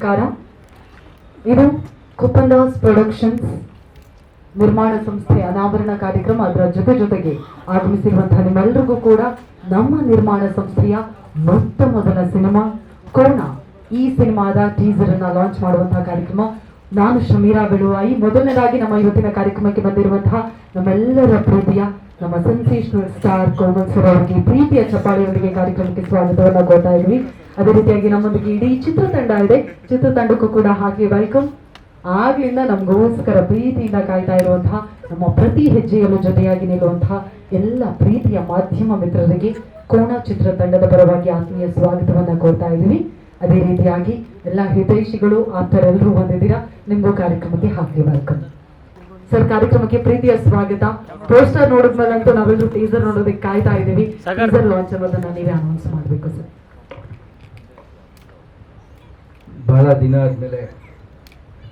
ನಮಸ್ಕಾರ. ಇದು ಕುಪ್ಪಂದಾಸ್ ಪ್ರೊಡಕ್ಷನ್ಸ್ ನಿರ್ಮಾಣ ಸಂಸ್ಥೆ ಅನಾವರಣ ಕಾರ್ಯಕ್ರಮ. ಅದರ ಜೊತೆ ಜೊತೆಗೆ ಆಗಮಿಸಿರುವಂತಹ ನಿಮ್ಮೆಲ್ಲರಿಗೂ ಕೂಡ ನಮ್ಮ ನಿರ್ಮಾಣ ಸಂಸ್ಥೆಯ ಮೊಟ್ಟ ಮೊದಲ ಸಿನಿಮಾ ಕೋಣ ಈ ಸಿನಿಮಾದ ಟೀಸರ್ ಅನ್ನ ಲಾಂಚ್ ಮಾಡುವಂತಹ ಕಾರ್ಯಕ್ರಮ ನಾನು ಶಮೀರಾ ಬೆಳುವಾಯಿ. ಮೊದಲನೇದಾಗಿ ನಮ್ಮ ಇವತ್ತಿನ ಕಾರ್ಯಕ್ರಮಕ್ಕೆ ಬಂದಿರುವಂತಹ ನಮ್ಮೆಲ್ಲರ ಪ್ರೀತಿಯ ನಮ್ಮ ಸೆನ್ಸೇಷನಲ್ ಸ್ಟಾರ್ ಕೋಮಲ್ ಸರ್ ಅವರಿಗೆ, ಪ್ರೀತಿಯ ಚಪ್ಪಾಳಿಯೊಂದಿಗೆ ಕಾರ್ಯಕ್ರಮಕ್ಕೆ ಸ್ವಾಗತವನ್ನು ಕೊಡ್ತಾ ಇದ್ವಿ. ಅದೇ ರೀತಿಯಾಗಿ ನಮ್ಮೊಂದಿಗೆ ಇಡೀ ಚಿತ್ರತಂಡ ಇದೆ. ಚಿತ್ರತಂಡಕ್ಕೂ ಕೂಡ ಹಾಗೆ ವೆಲ್ಕಮ್ ಆಗ್ಲಿಂದ ನಮಗೋಸ್ಕರ ಪ್ರೀತಿಯಿಂದ ಕಾಯ್ತಾ ಇರುವಂತಹ ನಮ್ಮ ಪ್ರತಿ ಹೆಜ್ಜೆಯಲ್ಲೂ ಜೊತೆಯಾಗಿ ನಿಲ್ಲುವಂತಹ ಎಲ್ಲ ಪ್ರೀತಿಯ ಮಾಧ್ಯಮ ಮಿತ್ರರಿಗೆ ಕೋಣ ಚಿತ್ರತಂಡದ ಪರವಾಗಿ ಆತ್ಮೀಯ ಸ್ವಾಗತವನ್ನು ಕೋರ್ತಾ ಇದ್ದೀವಿ ಅದೇ ರೀತಿಯಾಗಿ ಎಲ್ಲ ಹಿತೈಷಿಗಳು ಆಪ್ತರೆಲ್ಲರೂ ಬಂದಿದ್ದೀರಾ? ನಿಮಗೂ ಕಾರ್ಯಕ್ರಮಕ್ಕೆ ಹಾಕಿ ವೆಲ್ಕಮ್ ಸರ್ ಕಾರ್ಯಕ್ರಮಕ್ಕೆ ಪ್ರೀತಿಯ ಸ್ವಾಗತ. ಪೋಸ್ಟರ್ ನೋಡಿದ್ಮೇಲಂತೂ ನಾವೆಲ್ಲರೂ ಟೀಸರ್ ನೋಡೋದಕ್ಕೆ ಕಾಯ್ತಾ ಇದ್ದೀವಿ. ಟೀಸರ್ ಲಾಂಚ್ ಅನ್ನೋದನ್ನ ನೀವೇ ಅನೌನ್ಸ್ ಮಾಡಬೇಕು ಸರ್. ಬಹಳ ದಿನ ಆದಮೇಲೆ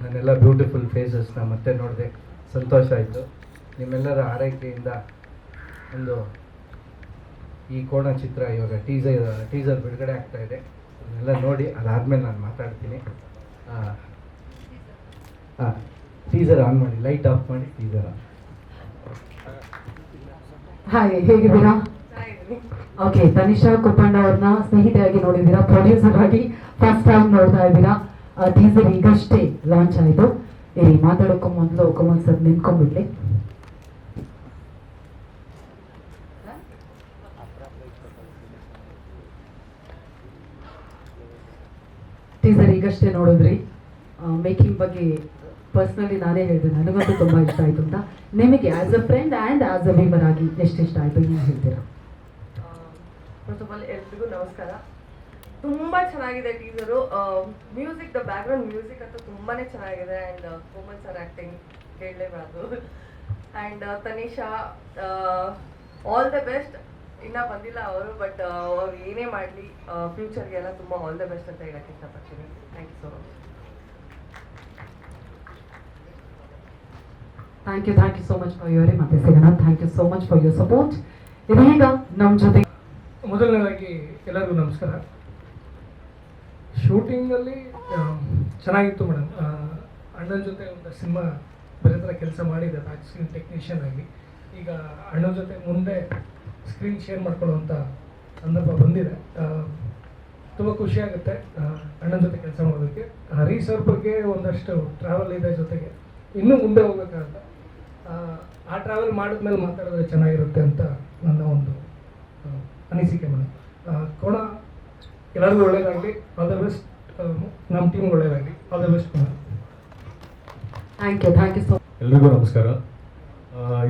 ನಾನೆಲ್ಲ ಬ್ಯೂಟಿಫುಲ್ ಫೇಸಸ್ನ ಮತ್ತೆ ನೋಡಿದೆ ಸಂತೋಷ ಆಯಿತು. ನಿಮ್ಮೆಲ್ಲರ ಆರೈಕೆಯಿಂದ ಒಂದು ಈ ಕೋಣ ಚಿತ್ರ ಇವಾಗ ಟೀಸರ್ ಟೀಸರ್ ಬಿಡುಗಡೆ ಆಗ್ತಾ ಇದೆ. ಅದನ್ನೆಲ್ಲ ನೋಡಿ ಅದಾದಮೇಲೆ ನಾನು ಮಾತಾಡ್ತೀನಿ. ಹಾಂ ಟೀಸರ್ ಆನ್ ಮಾಡಿ ಲೈಟ್ ಆಫ್ ಮಾಡಿ ಟೀಸರ್ ಆನ್ ಹಾಯ್ ಹೇಗಿದ್ದೀರಾ? ಓಕೆ ತನಿಷಾ ಕುಪ್ಪಣ್ಣ ಅವ್ರನ್ನ ಸ್ನೇಹಿತೆಯಾಗಿ ನೋಡಿದ್ದೀರಾ? ಪ್ರೊಡ್ಯೂಸರ್ ಆಗಿ ಫಸ್ಟ್ ಟೈಮ್ ನೋಡ್ತಾ ಇದ್ದೀರಾ? ಟೀಸರ್ ಈಗಷ್ಟೇ ಲಾಂಚ್ ಆಯಿತು. ಏ ಮಾತಾಡೋಕ್ಕೂ ಮೊದಲು ಕುಮಾರ್ ಸರ್ ನಿಂತ್ಕೊಂಡ್ಬಿಡ್ಲಿ ಟೀಸರ್ ಈಗಷ್ಟೇ ನೋಡಿದ್ರಿ ಮೇಕಿಂಗ್ ಬಗ್ಗೆ ಪರ್ಸ್ನಲಿ ನಾನೇ ಹೇಳಿದೆ. ನನಗಂತೂ ತುಂಬ ಇಷ್ಟ ಆಯಿತು ಅಂತ. ನಿಮಗೆ as a friend and as a viewer ಆಗಿ ಎಷ್ಟು ಇಷ್ಟ ಆಯಿತು ಏನು ಹೇಳ್ತೀರಾ? ಫಸ್ಟ್ ಆಫ್ ಆಲ್ ಎಲ್ರಿಗೂ ನಮಸ್ಕಾರ. ತುಂಬ ಚೆನ್ನಾಗಿದೆ teaser music the background music ಅಂತೂ ತುಂಬಾ ಚೆನ್ನಾಗಿದೆ and Komal sir acting ಕೇಳಲೇಬಾರ್ದು. And Tanisha all the best ಇನ್ನೂ ಬಂದಿಲ್ಲ ಅವರು ಬಟ್ ಅವ್ರು ಏನೇ ಮಾಡಲಿ ಫ್ಯೂಚರ್ಗೆಲ್ಲ ತುಂಬ ಆಲ್ ದ ಬೆಸ್ಟ್ ಅಂತ ಹೇಳಕ್ಕೆ ಇಷ್ಟಪಡ್ತೀನಿ. Thank you so much thank you thank you so much for your ಮತ್ತೆ ಸಿಗೋಣ thank you so much for your support ಇದೀಗ ನಮ್ಮ ಜೊತೆ ಮೊದಲನೇದಾಗಿ ಎಲ್ಲರಿಗೂ ನಮಸ್ಕಾರ. ಶೂಟಿಂಗಲ್ಲಿ ಚೆನ್ನಾಗಿತ್ತು ಮೇಡಮ್ ಅಣ್ಣನ ಜೊತೆ ಒಂದು ಸಿನಿಮಾ ಬೇರೆ ಥರ ಕೆಲಸ ಮಾಡಿದೆ ಬ್ಯಾಕ್ ಸ್ಕ್ರೀನ್ ಟೆಕ್ನಿಷಿಯನ್ ಆಗಿ. ಈಗ ಅಣ್ಣನ ಜೊತೆ ಮುಂದೆ ಸ್ಕ್ರೀನ್ ಶೇರ್ ಮಾಡ್ಕೊಳ್ಳುವಂಥ ಸಂದರ್ಭ ಬಂದಿದೆ. ತುಂಬ ಖುಷಿಯಾಗುತ್ತೆ ಅಣ್ಣನ ಜೊತೆ ಕೆಲಸ ಮಾಡೋದಕ್ಕೆ. ಹರಿ ಸರ್ ಬಗ್ಗೆ ಒಂದಷ್ಟು ಟ್ರಾವೆಲ್ ಇದೆ ಜೊತೆಗೆ. ಇನ್ನೂ ಮುಂದೆ ಹೋಗ್ಬೇಕಂತ ಆ, ಟ್ರಾವೆಲ್ ಮಾಡಿದ್ಮೇಲೆ ಮಾತಾಡಿದ್ರೆ ಚೆನ್ನಾಗಿರುತ್ತೆ ಅಂತ ನನ್ನ ಒಂದು ಅನಿಸಿಕೆ ಮೇಡಮ್ ಕೋಣ ಎಲ್ಲರಿಗೂ ಒಳ್ಳೇದಾಗಲಿ. ಆಲ್ ದ ಬೆಸ್ಟ್ ನಮ್ಮ ಟೀಮ್ ಒಳ್ಳೇದಾಗಲಿ. All the best madam thank you thank you so ಎಲ್ರಿಗೂ ನಮಸ್ಕಾರ.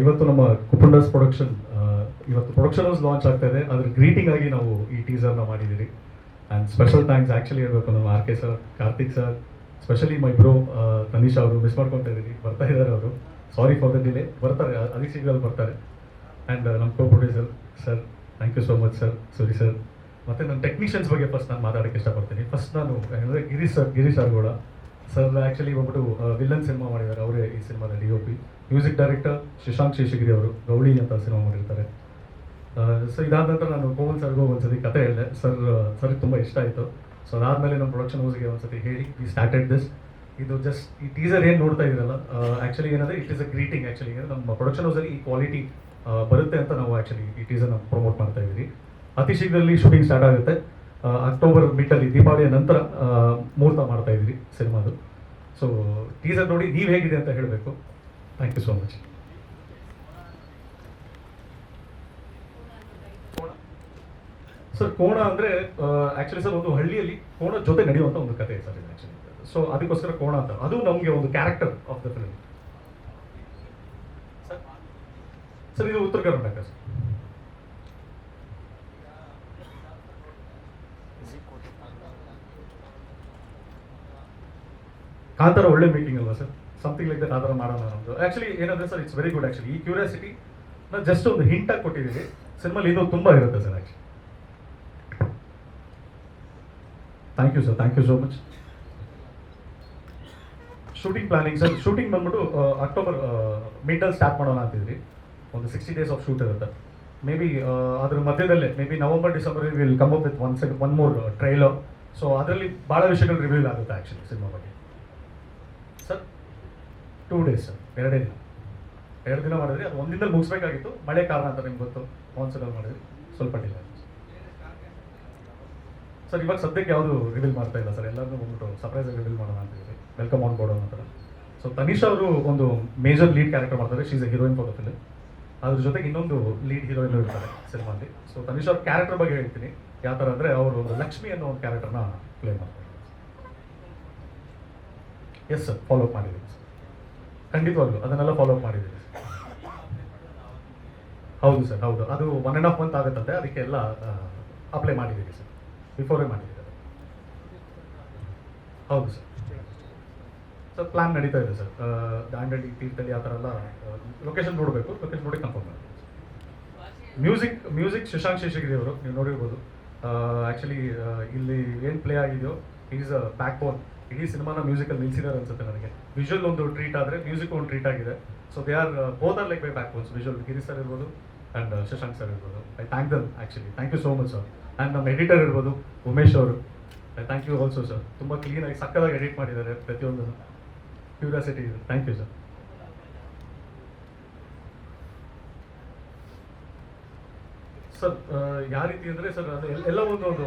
ಇವತ್ತು ನಮ್ಮ ಕುಪುಂಡಸ್ ಪ್ರೊಡಕ್ಷನ್ ಇವತ್ತು ಪ್ರೊಡಕ್ಷನ್ ಹೌಸ್ ಲಾಂಚ್ ಆಗ್ತಾ ಇದೆ. ಅದ್ರ ಗ್ರೀಟಿಂಗ್ ಆಗಿ ನಾವು ಈ ಟೀಸರ್ನ ಮಾಡಿದ್ದೀರಿ. ಆ್ಯಂಡ್ ಸ್ಪೆಷಲ್ ಥ್ಯಾಂಕ್ಸ್ ಆ್ಯಕ್ಚುಲಿ ಇರಬೇಕು ನಮ್ಮ R K sir Karthik sir specially my bro Tanish ಅವರು ಮಿಸ್ ಮಾಡ್ಕೊತಾ ಇದ್ದೀರಿ. ಬರ್ತಾ ಇದ್ದಾರೆ ಅವರು. ಸಾರಿ ಫಾರ್ ದ ಡಿಲೇ ಬರ್ತಾರೆ ಅತಿ ಶೀಘ್ರದಲ್ಲಿ ಬರ್ತಾರೆ. ಆ್ಯಂಡ್ ನಮ್ಮ co producer sir thank you so much sir Suri sir ಮತ್ತು ನನ್ನ ಟೆಕ್ನಿಷಿಯನ್ಸ್ ಬಗ್ಗೆ ಫಸ್ಟ್ ನಾನು ಮಾತಾಡೋಕ್ಕೆ ಇಷ್ಟಪಡ್ತೀನಿ. ಫಸ್ಟ್ ನಾನು ಅಂದರೆ ಗಿರೀಶ್ ಸರ್ ಗಿರೀಶ್ ಕೂಡ. ಸರ್ ಆ್ಯಕ್ಚುಲಿ ಬಂದ್ಬಿಟ್ಟು ವಿಲ್ಲನ್ ಸಿನಿಮಾ ಮಾಡಿದ್ದಾರೆ. ಅವರೇ ಈ ಸಿನಿಮಾದ D O P music director Shashank Sheshagiri ಅವರು ಗೌಳಿ ಅಂತ ಸಿನಿಮಾ ಮಾಡಿರ್ತಾರೆ. ಸೊ ಇದಾದ ನಂತರ ನಾನು ಕೋಮಲ್ ಸರ್ಗೂ ಒಂದ್ಸತಿ ಕತೆ ಹೇಳಿದೆ. ಸರ್ ಸರ್ ತುಂಬ ಇಷ್ಟ ಆಯಿತು. ಸೊ ಅದಾದಮೇಲೆ ನಮ್ಮ ಪ್ರೊಡಕ್ಷನ್ ಹೌಸ್ಗೆ ಒಂದ್ಸತಿ ಹೇಳಿ ವಿ ಸ್ಟಾರ್ಟೆಡ್ ದಿಸ್ ಇದು ಜಸ್ಟ್ ಈ ಟೀಸರ್ ಏನು ನೋಡ್ತಾ ಇದ್ದೀರಲ್ಲ ಆ್ಯಕ್ಚುಲಿ ಏನಂದರೆ it is a greeting actually ನಮ್ಮ ಪ್ರೊಡಕ್ಷನ್ ಹೌಸಲ್ಲಿ ಈ ಕ್ವಾಲಿಟಿ ಬರುತ್ತೆ ಅಂತ ನಾವು ಆ್ಯಕ್ಚುಲಿ ಈ ಟೀಸರ್ನ ಪ್ರಮೋಟ್ ಮಾಡ್ತಾ ಇದ್ದೀವಿ. ಅತಿ ಶೀಘ್ರದಲ್ಲಿ ಶೂಟಿಂಗ್ ಸ್ಟಾರ್ಟ್ ಆಗುತ್ತೆ. ಅಕ್ಟೋಬರ್ ಮಿಟ್ಟಲ್ಲಿ ದೀಪಾವಳಿಯ ನಂತರ ಮುಹೂರ್ತ ಮಾಡ್ತಾ ಇದ್ದೀವಿ ಸಿನಿಮಾದು. ಸೊ ಟೀಸರ್ ನೋಡಿ ನೀವು ಹೇಗಿದೆ ಅಂತ ಹೇಳಬೇಕು. Thank you so much sir Kona ಅಂದರೆ ಆ್ಯಕ್ಚುಲಿ ಸರ್ ಒಂದು ಹಳ್ಳಿಯಲ್ಲಿ ಕೋಣ ಜೊತೆ ನಡೆಯುವಂಥ ಒಂದು ಕತೆ ಸರ್ ಇದು ಆ್ಯಕ್ಚುಲಿ ಸೊ ಅದಕ್ಕೋಸ್ಕರ ಕೋಣ ಅಂತ. ಅದು ನಮಗೆ ಒಂದು character of the film sir ಇದು ಉತ್ತರ ಕರ್ನಾಟಕ ಸರ್ ಕಾಂತಾರ ಒಳ್ಳೆ ಮೀಟಿಂಗ್ ಅಲ್ವಾ ಸರ್ ಸಮಥಿಂಗ್ ಲೈಕ್ ದಟ್ ಆ ಮಾಡೋಣ ನಮ್ಮದು ಆ್ಯಕ್ಚುಲಿ ಏನಂದ್ರೆ sir it's very good actually ಈ ಕ್ಯೂರಿಯಾಸಿಟಿ ನಾನು ಜಸ್ಟ್ ಒಂದು ಹಿಂಟಾಗಿ ಕೊಟ್ಟಿದ್ದೀನಿ ಸಿನಿಮಾಲಿ ಇನ್ನೂ ತುಂಬ ಇರುತ್ತೆ sir actually thank you sir thank you so much shooting planning sir shooting ಬಂದ್ಬಿಟ್ಟು ಅಕ್ಟೋಬರ್ ಮಿಡಲ್ ಸ್ಟಾರ್ಟ್ ಮಾಡೋಣ ಅಂತಿದ್ರಿ ಒಂದು ಸಿಕ್ಸ್ಟಿ ಡೇಸ್ ಆಫ್ ಶೂಟ್ ಇರುತ್ತೆ. ಮೇ ಬಿ ಅದ್ರ ಮಧ್ಯದಲ್ಲೇ maybe November December will come up with one sec one more trailer so ಅದರಲ್ಲಿ ಭಾಳ ವಿಷಯಗಳು ರಿವೀಲ್ ಆಗುತ್ತೆ ಆ್ಯಕ್ಚುಲಿ ಸಿನಿಮಾ ಬಗ್ಗೆ. ಸರ್ ಟೂ ಡೇಸ್ ಸರ್ ಎರಡೇ ದಿನ. ಎರಡು ದಿನ ಮಾಡಿದ್ರಿ. ಅದು ಒಂದಿನದಲ್ಲಿ ಮುಗಿಸ್ಬೇಕಾಗಿತ್ತು. ಮಳೆ ಕಾರಣ ಅಂತ ನಿಮ್ಗೆ ಗೊತ್ತು. ಮಾನ್ಸೂನಲ್ಲಿ ಮಾಡಿದ್ರಿ. ಸ್ವಲ್ಪ ಡಿಲೇ ಸರ್ ಇವಾಗ ಸದ್ಯಕ್ಕೆ ಯಾವುದು ರಿವೀಲ್ ಮಾಡ್ತಾ ಇಲ್ಲ ಸರ್ ಎಲ್ಲರೂ ಬಂದ್ಬಿಟ್ಟು ಸರ್ಪ್ರೈಸ್ ರಿವೀಲ್ ಮಾಡೋಣ ಅಂತ ಹೇಳಿ. ವೆಲ್ಕಮ್ ಆನ್ ಬೋರ್ಡ್ ಅನ್ನೋ ಥರ. ಸೊ ತನಿಷಾ ಅವರು ಒಂದು ಮೇಜರ್ ಲೀಡ್ ಕ್ಯಾರೆಕ್ಟರ್ ಮಾಡ್ತಾರೆ. She's a heroine for the ಅದ್ರ ಜೊತೆಗೆ ಇನ್ನೊಂದು ಲೀಡ್ ಹೀರೋಯಿನ್ ಇರ್ತಾರೆ ಸಿನಿಮಾದಲ್ಲಿ ಸೊ ತನಿಷಾ ಅವ್ರ ಕ್ಯಾರೆಕ್ಟರ್ ಬಗ್ಗೆ ಹೇಳ್ತೀನಿ. ಯಾವ ಥರ ಅಂದರೆ ಅವರು ಒಂದು ಲಕ್ಷ್ಮಿ ಅನ್ನೋ ಒಂದು ಕ್ಯಾರೆಕ್ಟರ್ನ ಪ್ಲೇ ಮಾಡ್ತಾರೆ. ಎಸ್ ಸರ್ ಫಾಲೋ ಅಪ್ ಮಾಡಿದ್ದೀನಿ ಖಂಡಿತವಾಗ್ಲೂ ಅದನ್ನೆಲ್ಲ ಫಾಲೋ ಅಪ್ ಮಾಡಿದ್ದೀನಿ ಹೌದು ಸರ್ ಹೌದು. ಅದು ಒನ್ ಆ್ಯಂಡ್ ಹಾಫ್ ಮಂತ್ ಆಗುತ್ತಂತೆ. ಅದಕ್ಕೆಲ್ಲ ಅಪ್ಲೈ ಮಾಡಿದ್ದೀವಿ ಸರ್ ಬಿಫೋರೇ ಮಾಡಿದ್ದಾರೆ ಹೌದು ಸರ್. ಸರ್ ಪ್ಲಾನ್ ನಡೀತಾ ಇದೆ ಸರ್. ದಾಂಡಳ್ಳಿ ತೀರ್ಥಹಳ್ಳಿ ಆ ಥರ ಎಲ್ಲ ಲೊಕೇಶನ್ ನೋಡಬೇಕು. ಲೊಕೇಶನ್ ನೋಡಿ ಕನ್ಫರ್ಮ್ ಮಾಡಿ ಮ್ಯೂಸಿಕ್ ಮ್ಯೂಸಿಕ್ ಶಶಾಂಕ್ ಶೇಷಗಿರಿ ಅವರು, ನೀವು ನೋಡಿರ್ಬೋದು. ಆ್ಯಕ್ಚುಲಿ ಇಲ್ಲಿ ಏನು ಪ್ಲೇ ಆಗಿದೆಯೋ ಈಸ್ ಅ ಬ್ಯಾಕ್ ಬೋನ್ ಇಡೀ ಸಿನಿಮಾನ ಮ್ಯೂಸಿಕಲ್ಲಿ ನಿಲ್ಸಿದ್ದಾರೆ ಅನ್ಸುತ್ತೆ ನನಗೆ. ವಿಜುವಲ್ ಒಂದು ಟ್ರೀಟ್ ಆದರೆ ಮ್ಯೂಸಿಕ್ ಒಂದು ಟ್ರೀಟ್ ಆಗಿದೆ. So they are both are like by back bones visual Giri sir ಇರ್ಬೋದು ಆ್ಯಂಡ್ ಶಶಾಂಕ್ ಸರ್ ಇರ್ಬೋದು. I thank them actually thank you so much sir and ನಮ್ಮ ಎಡಿಟರ್ ಇರ್ಬೋದು ಉಮೇಶ್ ಅವರು. ಥ್ಯಾಂಕ್ ಯು ಆಲ್ಸೋ ಸರ್ ತುಂಬ ಕ್ಲೀನಾಗಿ ಸಕ್ಕದಾಗಿ edit ಮಾಡಿದ್ದಾರೆ ಪ್ರತಿಯೊಂದು ಕ್ಯೂರಿಯಾಸಿಟಿ ಇದೆ. ಥ್ಯಾಂಕ್ ಯು ಸರ್ ಸರ್ ಯಾವ ರೀತಿ ಅಂದರೆ ಸರ್ ಅದು ಎಲ್- ಎಲ್ಲ ಒಂದು ಒಂದು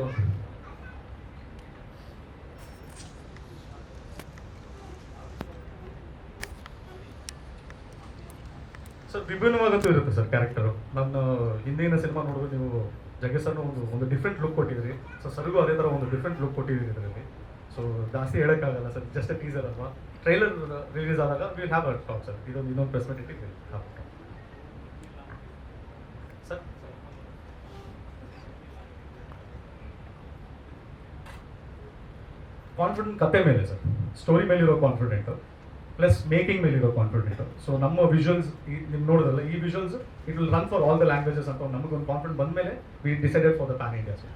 ಸರ್ ವಿಭಿನ್ನವಾಗಂತೂ ಇರುತ್ತೆ ಸರ್ ಕ್ಯಾರೆಕ್ಟರು ನನ್ನ ಹಿಂದಿನ ಸಿನಿಮಾ ನೋಡಿದ್ರೆ ನೀವು ಜಗ್ಗೇಶ್ ಸರ್ನ ಒಂದು ಒಂದು ಡಿಫ್ರೆಂಟ್ ಲುಕ್ ಕೊಟ್ಟಿದ್ರಿ ಸೊ ಸರ್ಗೂ ಅದೇ ಥರ ಒಂದು ಡಿಫ್ರೆಂಟ್ ಲುಕ್ ಕೊಟ್ಟಿದ್ದೀರಿ ಇದರಲ್ಲಿ. ಸೊ ಜಾಸ್ತಿ ಹೇಳೋಕ್ಕಾಗಲ್ಲ ಸರ್ ಜಸ್ಟ್ ಟೀಸರ್ ಅಲ್ವಾ? ಟ್ರೈಲರ್ ರಿಲೀಸ್ ಆದಾಗ will have a talk sir ಇದೊಂದು ಇನ್ನೊಂದು ಪ್ರೆಸ್ ಮೀಟ್ ಇಟ್ಟು ಹ್ಯಾವ್ ಸರ್ ಕಾನ್ಫಿಡೆಂಟ್ ಕತೆ ಮೇಲೆ ಸರ್ ಸ್ಟೋರಿ ಮೇಲಿರೋ ಕಾನ್ಫಿಡೆಂಟು ಪ್ಲಸ್ ಮೇಕಿಂಗ್ ಇರೋ ಕಾನ್ಫಿಡೆಂಟ್ ಸೊ ನಮ್ಮ ವಿಜುವಲ್ಸ್ ನಿಮ್ಗೆ ನೋಡೋದಲ್ಲ, ಈ visuals it will run for all the languages ಅಂತ ನಮಗೊಂದು ಕಾನ್ಫಿಡೆಂಟ್ ಬಂದ ಮೇಲೆ we decided for the pan India sir